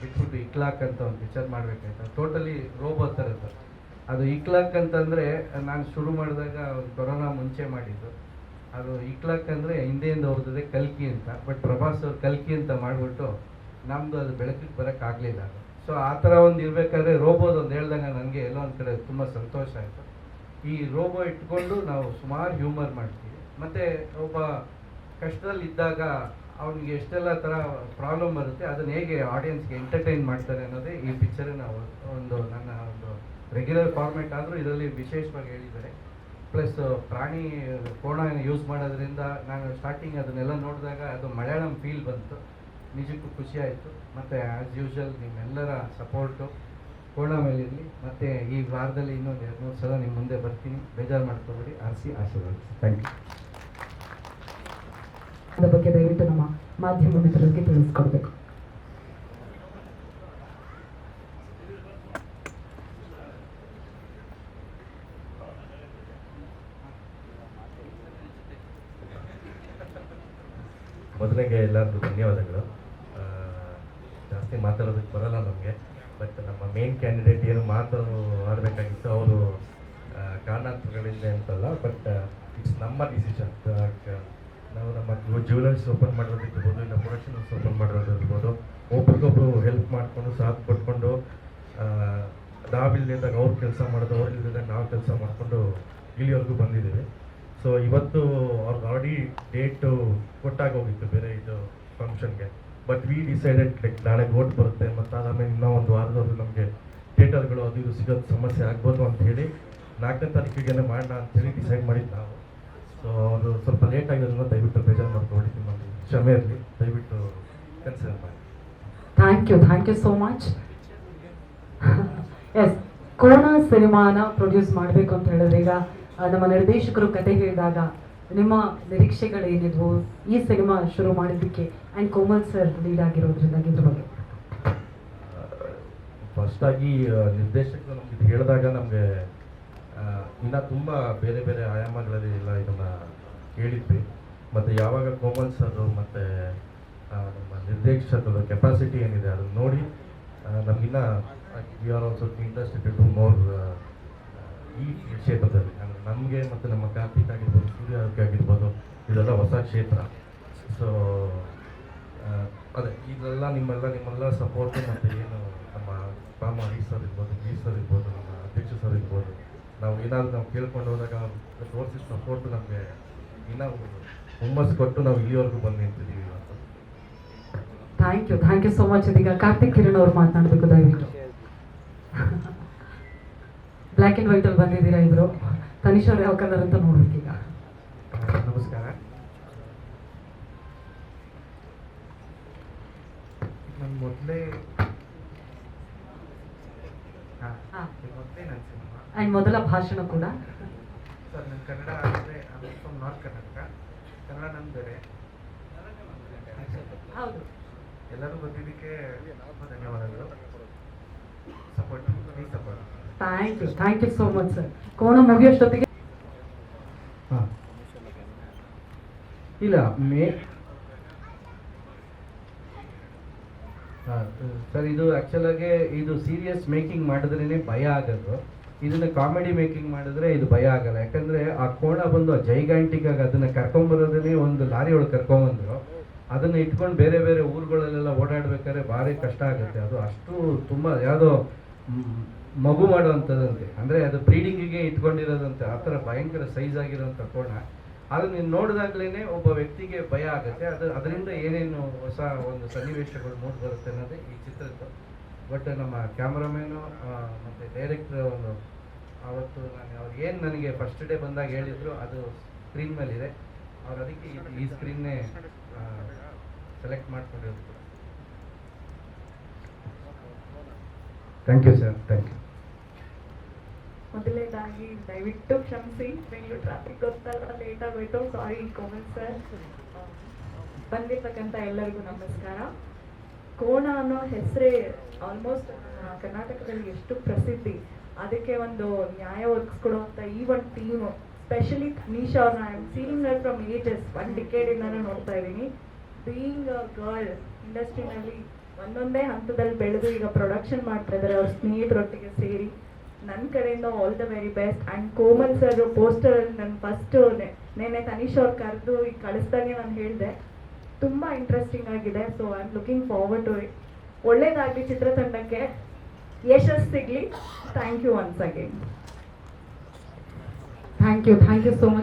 ಬಿಟ್ಬಿಟ್ಟು ಇಕ್ಲಾಕ್ ಅಂತ ಒಂದು ಪಿಕ್ಚರ್ ಮಾಡಬೇಕಾಯ್ತು. ಟೋಟಲಿ ರೋಬೋ ಥರದ್ದು ಅದು. ಇಕ್ಲಾಕ್ ಅಂತಂದರೆ ನಾನು ಶುರು ಮಾಡಿದಾಗ ಕೊರೋನಾ ಮುಂಚೆ ಮಾಡಿದ್ದು. ಅದು ಇಕ್ಲಾಕ್ ಅಂದರೆ ಹಿಂದೆಯಿಂದ ಹೋಗ್ತದೆ ಕಲ್ಕಿ ಅಂತ ಬಟ್ ಪ್ರಭಾಸ್ ಅವ್ರು ಕಲ್ಕಿ ಅಂತ ಮಾಡಿಬಿಟ್ಟು ನಮ್ಮದು ಅದು ಬೆಳಕಿಗೆ ಬರೋಕ್ಕಾಗಲಿಲ್ಲ. ಸೊ ಆ ಥರ ಒಂದು ಇರಬೇಕಾದ್ರೆ ರೋಬೋದು ಒಂದು ಹೇಳ್ದಂಗೆ ನನಗೆ ಎಲ್ಲೋ ಒಂದು ಕಡೆ ತುಂಬ ಸಂತೋಷ ಆಯಿತು. ಈ ರೋಬೋ ಇಟ್ಕೊಂಡು ನಾವು ಸುಮಾರು ಹ್ಯೂಮರ್ ಮಾಡ್ತೀವಿ. ಮತ್ತು ಒಬ್ಬ ಕಷ್ಟದಲ್ಲಿ ಇದ್ದಾಗ ಅವನಿಗೆ ಎಷ್ಟೆಲ್ಲ ಥರ ಪ್ರಾಬ್ಲಮ್ ಬರುತ್ತೆ, ಅದನ್ನ ಹೇಗೆ ಆಡಿಯನ್ಸ್ಗೆ ಎಂಟರ್ಟೈನ್ ಮಾಡ್ತಾರೆ ಅನ್ನೋದೇ ಈ ಪಿಕ್ಚರಿನ ಒಂದು ನನ್ನ ಒಂದು ರೆಗ್ಯುಲರ್ ಫಾರ್ಮೆಟ್ ಆದರೂ ಇದರಲ್ಲಿ ವಿಶೇಷವಾಗಿ ಹೇಳಿದ್ದಾರೆ. ಪ್ಲಸ್ ಪ್ರಾಣಿ ಕೋಣ ಯೂಸ್ ಮಾಡೋದ್ರಿಂದ ನಾನು ಸ್ಟಾರ್ಟಿಂಗ್ ಅದನ್ನೆಲ್ಲ ನೋಡಿದಾಗ ಅದು ಮಲಯಾಳಂ ಫೀಲ್ ಬಂತು. ನಿಜಕ್ಕೂ ಖುಷಿ ಆಯಿತು ಮತ್ತು ಆ್ಯಸ್ ಯೂಶ್ವಲ್ ನಿಮ್ಮೆಲ್ಲರ ಸಪೋರ್ಟು ಕೋಣ ಮೇಲಿರಲಿ ಮತ್ತು ಈ ವಾರದಲ್ಲಿ ಇನ್ನೊಂದು ಎರಡು ಮೂರು ಸಲ ನಿಮ್ಮ ಮುಂದೆ ಬರ್ತೀನಿ. ಬೇಜಾರು ಮಾಡ್ಕೊಬೇಡಿ. ಆರಿಸಿ ಆಶೀರ್ವಾದ. ಥ್ಯಾಂಕ್ ಯು ಅದರ ಬಗ್ಗೆ ದಯವಿಟ್ಟು ನಮ್ಮ ಮಾಧ್ಯಮ ಮಿತ್ರರಿಗೆ ತಿಳಿಸ್ಕೊಡ್ಬೇಕು. ಮೊದಲಿಗೆ ಎಲ್ಲರಿಗೂ ಧನ್ಯವಾದಗಳು. ಜಾಸ್ತಿ ಮಾತಾಡೋದಕ್ಕೆ ಬರಲ್ಲ ನಮಗೆ. ಬಟ್ ನಮ್ಮ ಮೇನ್ ಕ್ಯಾಂಡಿಡೇಟ್ ಏನು ಮಾತು ಆಡಬೇಕಾಗಿತ್ತು ಅವರು ಕಾರಣಾಂತರಗಳಿಂದ ಅಂತಲ್ಲ ಬಟ್ ಇಟ್ಸ್ ನಮ್ಮ ಡಿಸಿಷನ್ ನಾವು ನಮ್ಮ ಜ್ಯುವೆಲರ್ಸ್ ಓಪನ್ ಮಾಡೋದಿರ್ಬೋದು ಇಲ್ಲ ಪ್ರೊಡಕ್ಷನ್ ಓಪನ್ ಮಾಡೋದಿರ್ಬೋದು ಒಬ್ರಿಗೊಬ್ರು ಹೆಲ್ಪ್ ಮಾಡಿಕೊಂಡು, ಸಾಥ್ ಕೊಟ್ಕೊಂಡು ನಾವಿಲ್ದಿದ್ದಾಗ ಅವ್ರು ಕೆಲಸ ಮಾಡೋದು ಅವ್ರು ಇಲ್ದಿದ್ದಾಗ ನಾವು ಕೆಲಸ ಮಾಡಿಕೊಂಡು ಇಲ್ಲಿವರೆಗೂ ಬಂದಿದ್ದೀವಿ. ಸೊ ಇವತ್ತು ಅವ್ರಿಗೆ ಆಲ್ರೆಡಿ ಡೇಟು ಕೊಟ್ಟಾಗಿ ಹೋಗಿತ್ತು ಬೇರೆ ಇದು ಫಂಕ್ಷನ್ಗೆ ಬಟ್ ವಿ ಡಿಸೈಡೆಡ್ ಲೈಕ್ ನಾಳೆ ಓಟ್ ಬರುತ್ತೆ. ಮತ್ತು ಅದಾದ್ಮೇಲೆ ಇನ್ನೂ ಒಂದು ವಾರದವರೆಗೂ ನಮಗೆ ಥಿಯೇಟರ್ಗಳು ಅದು ಇದು ಸಿಗೋದು ಸಮಸ್ಯೆ ಆಗ್ಬೋದು ಅಂತ ಹೇಳಿ ನಾಲ್ಕನೇ ತಾರೀಕಿಗೆ ಮಾಡೋಣ ಅಂತ ಹೇಳಿ ಡಿಸೈಡ್ ಮಾಡಿದ್ದು ನಾವು. ಸೊ ಅದು ಸ್ವಲ್ಪ ಲೇಟ್ ಆಗಿರೋದ್ರಿಂದ ದಯವಿಟ್ಟು ಬೇಜಾರು ಮಾಡ್ಕೊಂಡು ನಿಮ್ಮಲ್ಲಿ. ಕ್ಷಮೆ ಇರಲಿ. ದಯವಿಟ್ಟು ಕನ್ಸಿಡರ್ ಮಾಡಿ. Thank you thank you so much yes corona ಸಿನಿಮಾನ ಪ್ರೊಡ್ಯೂಸ್ ಮಾಡಬೇಕು ಅಂತ ಹೇಳಿದ್ರೆ ಈಗ ನಮ್ಮ ನಿರ್ದೇಶಕರು ಕತೆ ಹೇಳಿದಾಗ ನಿಮ್ಮ ನಿರೀಕ್ಷೆಗಳೇನಿದ್ವು ಈ ಸಿನಿಮಾ ಶುರು ಮಾಡಿದ್ದಕ್ಕೆ ಆ್ಯಂಡ್ ಕೋಮಲ್ ಸರ್ ಲೀಡ್ ಆಗಿರೋದ್ರಿಂದ ಇದ್ರ ಬಗ್ಗೆ. ಫಸ್ಟ್ ಆಗಿ ನಿರ್ದೇಶಕರು ನಮ್ಗೆ ಇದು ಹೇಳಿದಾಗ ನಮಗೆ ಇನ್ನು ತುಂಬ ಬೇರೆ ಬೇರೆ ಆಯಾಮಗಳಲ್ಲಿ ಎಲ್ಲ ಇದನ್ನು ಕೇಳಿದ್ವಿ ಮತ್ತು ಯಾವಾಗ ಕೋಮಲ್ ಸರ್ ಮತ್ತು ನಮ್ಮ ನಿರ್ದೇಶಕರ ಕೆಪಾಸಿಟಿ ಏನಿದೆ ಅದನ್ನು ನೋಡಿ ನಮಗಿನ್ನ ಆಲ್ಸೋ ಇಂಟ್ರೆಸ್ಟೆಡ್ ಟು ಮೋರ್ ಈ ಕ್ಷೇತ್ರದಲ್ಲಿ, ಅಂದರೆ ನಮಗೆ ಮತ್ತು ನಮ್ಮ ಕಾರ್ತಿಕ್ ಆಗಿರ್ಬೋದು ಸೂರ್ಯ ಆಗಿರ್ಬೋದು, ಇದೆಲ್ಲ ಹೊಸ ಕ್ಷೇತ್ರ. ಸೊ ಅದೇ, ಇದೆಲ್ಲ ನಿಮ್ಮೆಲ್ಲ ನಿಮ್ಮೆಲ್ಲ ಸಪೋರ್ಟ್ ಮತ್ತು ಏನು ನಮ್ಮ ಪಾಮ ಈ ಸರ್ ಇರ್ಬೋದು ಈ ಸರ್ ಇರ್ಬೋದು, ನಮ್ಮ ಅಧ್ಯಕ್ಷ ಸರ್ ಇರ್ಬೋದು, ನಾವು ಏನಾದರೂ ನಾವು ಕೇಳ್ಕೊಂಡು ಹೋದಾಗ ತೋರಿಸಿದ ಸಪೋರ್ಟ್ ನಮಗೆ ಇನ್ನೂ ಹುಮ್ಮಸ್ಸು ಕೊಟ್ಟು ನಾವು ಇಲ್ಲಿವರೆಗೂ ಬಂದು ನಿಂತಿದ್ದೀವಿ ಇವತ್ತು. Thank you thank you so much ಇದೀಗ. ಕಾರ್ತಿಕ್ ಕಿರಣ್ ಅವ್ರು ಮಾತನಾಡಬೇಕು ದಯವಿಟ್ಟು. ಬ್ಲ್ಯಾಕ್ ಆ್ಯಂಡ್ ವೈಟಲ್ಲಿ ಬಂದಿದ್ದೀರಾ ಇಬ್ಬರು ತನಿಷ್ ಅವ್ರು ಯಾವ ಕಲರ್ ಅಂತ ನೋಡ್ಬೇಕೀಗ ನಮಸ್ಕಾರ. ನಾನು ಮೊದಲೇ ಆ್ಯಂಡ್ ಮೊದಲ ಭಾಷಣ ಕೂಡ. ಸರ್ ನನ್ನ ಕನ್ನಡ ಅಂದರೆ ಫ್ರಮ್ ನಾರ್ತ್ ಕರ್ನಾಟಕ ಕನ್ನಡ ನನ್ನ ಬೇರೆ. ಹೌದು. ಎಲ್ಲರೂ ಬಂದಿದ್ದಕ್ಕೆ ಧನ್ಯವಾದಗಳು. Support please support thank you thank you so much sir Kona ಮುಗಿಯೋಷ್ಟೊತ್ತಿಗೆ ಹಾಂ. ಇಲ್ಲ ಮೇ ಸರ್ ಇದು ಆ್ಯಕ್ಚುಲಾಗಿ ಇದು ಸೀರಿಯಸ್ ಮೇಕಿಂಗ್ ಮಾಡಿದ್ರೇ ಭಯ ಆಗೋದು. ಇದನ್ನ ಕಾಮಿಡಿ ಮೇಕಿಂಗ್ ಮಾಡಿದ್ರೆ ಇದು ಭಯ ಆಗಲ್ಲ. ಯಾಕಂದ್ರೆ ಆ ಕೋಣ ಬಂದು ಜೈಗಾಂಟಿಕ್ ಆಗಿ ಅದನ್ನ ಕರ್ಕೊಂಬರೋದನ್ನೇ ಒಂದು ಲಾರಿ ಒಳಗೆ ಕರ್ಕೊಂಬಂದ್ರು. ಅದನ್ನ ಇಟ್ಕೊಂಡು ಬೇರೆ ಬೇರೆ ಊರುಗಳಲ್ಲೆಲ್ಲ ಓಡಾಡ್ಬೇಕಾದ್ರೆ ಭಾರಿ ಕಷ್ಟ ಆಗುತ್ತೆ. ಅದು ಅಷ್ಟು ತುಂಬ ಯಾವುದೋ ಮಗು ಮಾಡುವಂಥದ್ದಂತೆ, ಅಂದರೆ ಅದು ಬ್ರೀಡಿಂಗಿಗೆ ಇಟ್ಕೊಂಡಿರೋದಂತೆ, ಆ ಥರ ಭಯಂಕರ ಸೈಜ್ ಆಗಿರೋಂಥ ಕೋಣ. ಅದು ನೀನು ನೋಡಿದಾಗ್ಲೇ ಒಬ್ಬ ವ್ಯಕ್ತಿಗೆ ಭಯ ಆಗುತ್ತೆ. ಅದು ಅದರಿಂದ ಏನೇನು ಹೊಸ ಒಂದು ಸನ್ನಿವೇಶಗಳು ಮೂಡಿ ಬರುತ್ತೆ ಅನ್ನೋದೇ ಈ ಚಿತ್ರದ ಬಟ್ ನಮ್ಮ ಕ್ಯಾಮ್ರಾಮೇನು ಮತ್ತು ಡೈರೆಕ್ಟರ್ ಒಂದು ಅವತ್ತು ನಾನು ಅವ್ರು ಏನು ನನಗೆ ಫಸ್ಟ್ ಡೇ ಬಂದಾಗ ಹೇಳಿದ್ರು, ಅದು ಸ್ಕ್ರೀನ್ ಮೇಲಿದೆ. ಅವ್ರು ಅದಕ್ಕೆ ಈ- ಈ ಸ್ಕ್ರೀನ್ನೇ ಸೆಲೆಕ್ಟ್ ಮಾಡ್ಕೊಂಡಿರೋದು. Thank you sir thank you ಮೊದಲನೇದಾಗಿ ದಯವಿಟ್ಟು ಕ್ಷಮಿಸಿ. ಬೆಂಗಳೂರು ಟ್ರಾಫಿಕ್ ಗೊತ್ತಲ್ಲ ಲೇಟ್ ಆಗೋಯ್ತು. ಸಾರಿ ಕೋಮಲ್ ಸರ್ ಬಂದಿರ್ತಕ್ಕಂಥ ಎಲ್ಲರಿಗೂ ನಮಸ್ಕಾರ. ಕೋಣ ಅನ್ನೋ ಹೆಸರೇ ಆಲ್ಮೋಸ್ಟ್ ಕರ್ನಾಟಕದಲ್ಲಿ ಎಷ್ಟು ಪ್ರಸಿದ್ಧಿ. ಅದಕ್ಕೆ ಒಂದು ನ್ಯಾಯ ಒದಗಿಸ್ಕೊಡುವಂಥ ಈ ಒಂದು ಟೀಮ್ ಸ್ಪೆಷಲಿ ತನೀಶ್ ಅವ್ರನ್ನ I am seeing from ages one ಡಿಕೇಡಿಂದನೂ ನೋಡ್ತಾ ಇದ್ದೀನಿ. ಬೀಯಿಂಗ್ ಅ ಗರ್ಲ್ ಇಂಡಸ್ಟ್ರಿನಲ್ಲಿ ಒಂದೊಂದೇ ಹಂತದಲ್ಲಿ ಬೆಳೆದು ಈಗ ಪ್ರೊಡಕ್ಷನ್ ಮಾಡ್ತಾ ಇದ್ದಾರೆ. ಅವ್ರ ಸ್ನೇಹಿತರೊಟ್ಟಿಗೆ ಸೇರಿ ನನ್ನ ಕಡೆಯಿಂದ all the very best and Komal sir poster ನಾನು ಫಸ್ಟ್ ನೆನ್ನೆ ತನೀಶ್ ಅವ್ರು ಕರೆದು ಈಗ ಕಳಿಸ್ದಾಗೆ ನಾನು ಹೇಳಿದೆ. ತುಂಬ ಇಂಟ್ರೆಸ್ಟಿಂಗ್ ಆಗಿದೆ. So I am looking forward to it ಒಳ್ಳೇದಾಗಲಿ ಚಿತ್ರತಂಡಕ್ಕೆ. ಯಶಸ್ ಸಿಗಲಿ. Thank you once again thank you thank you so much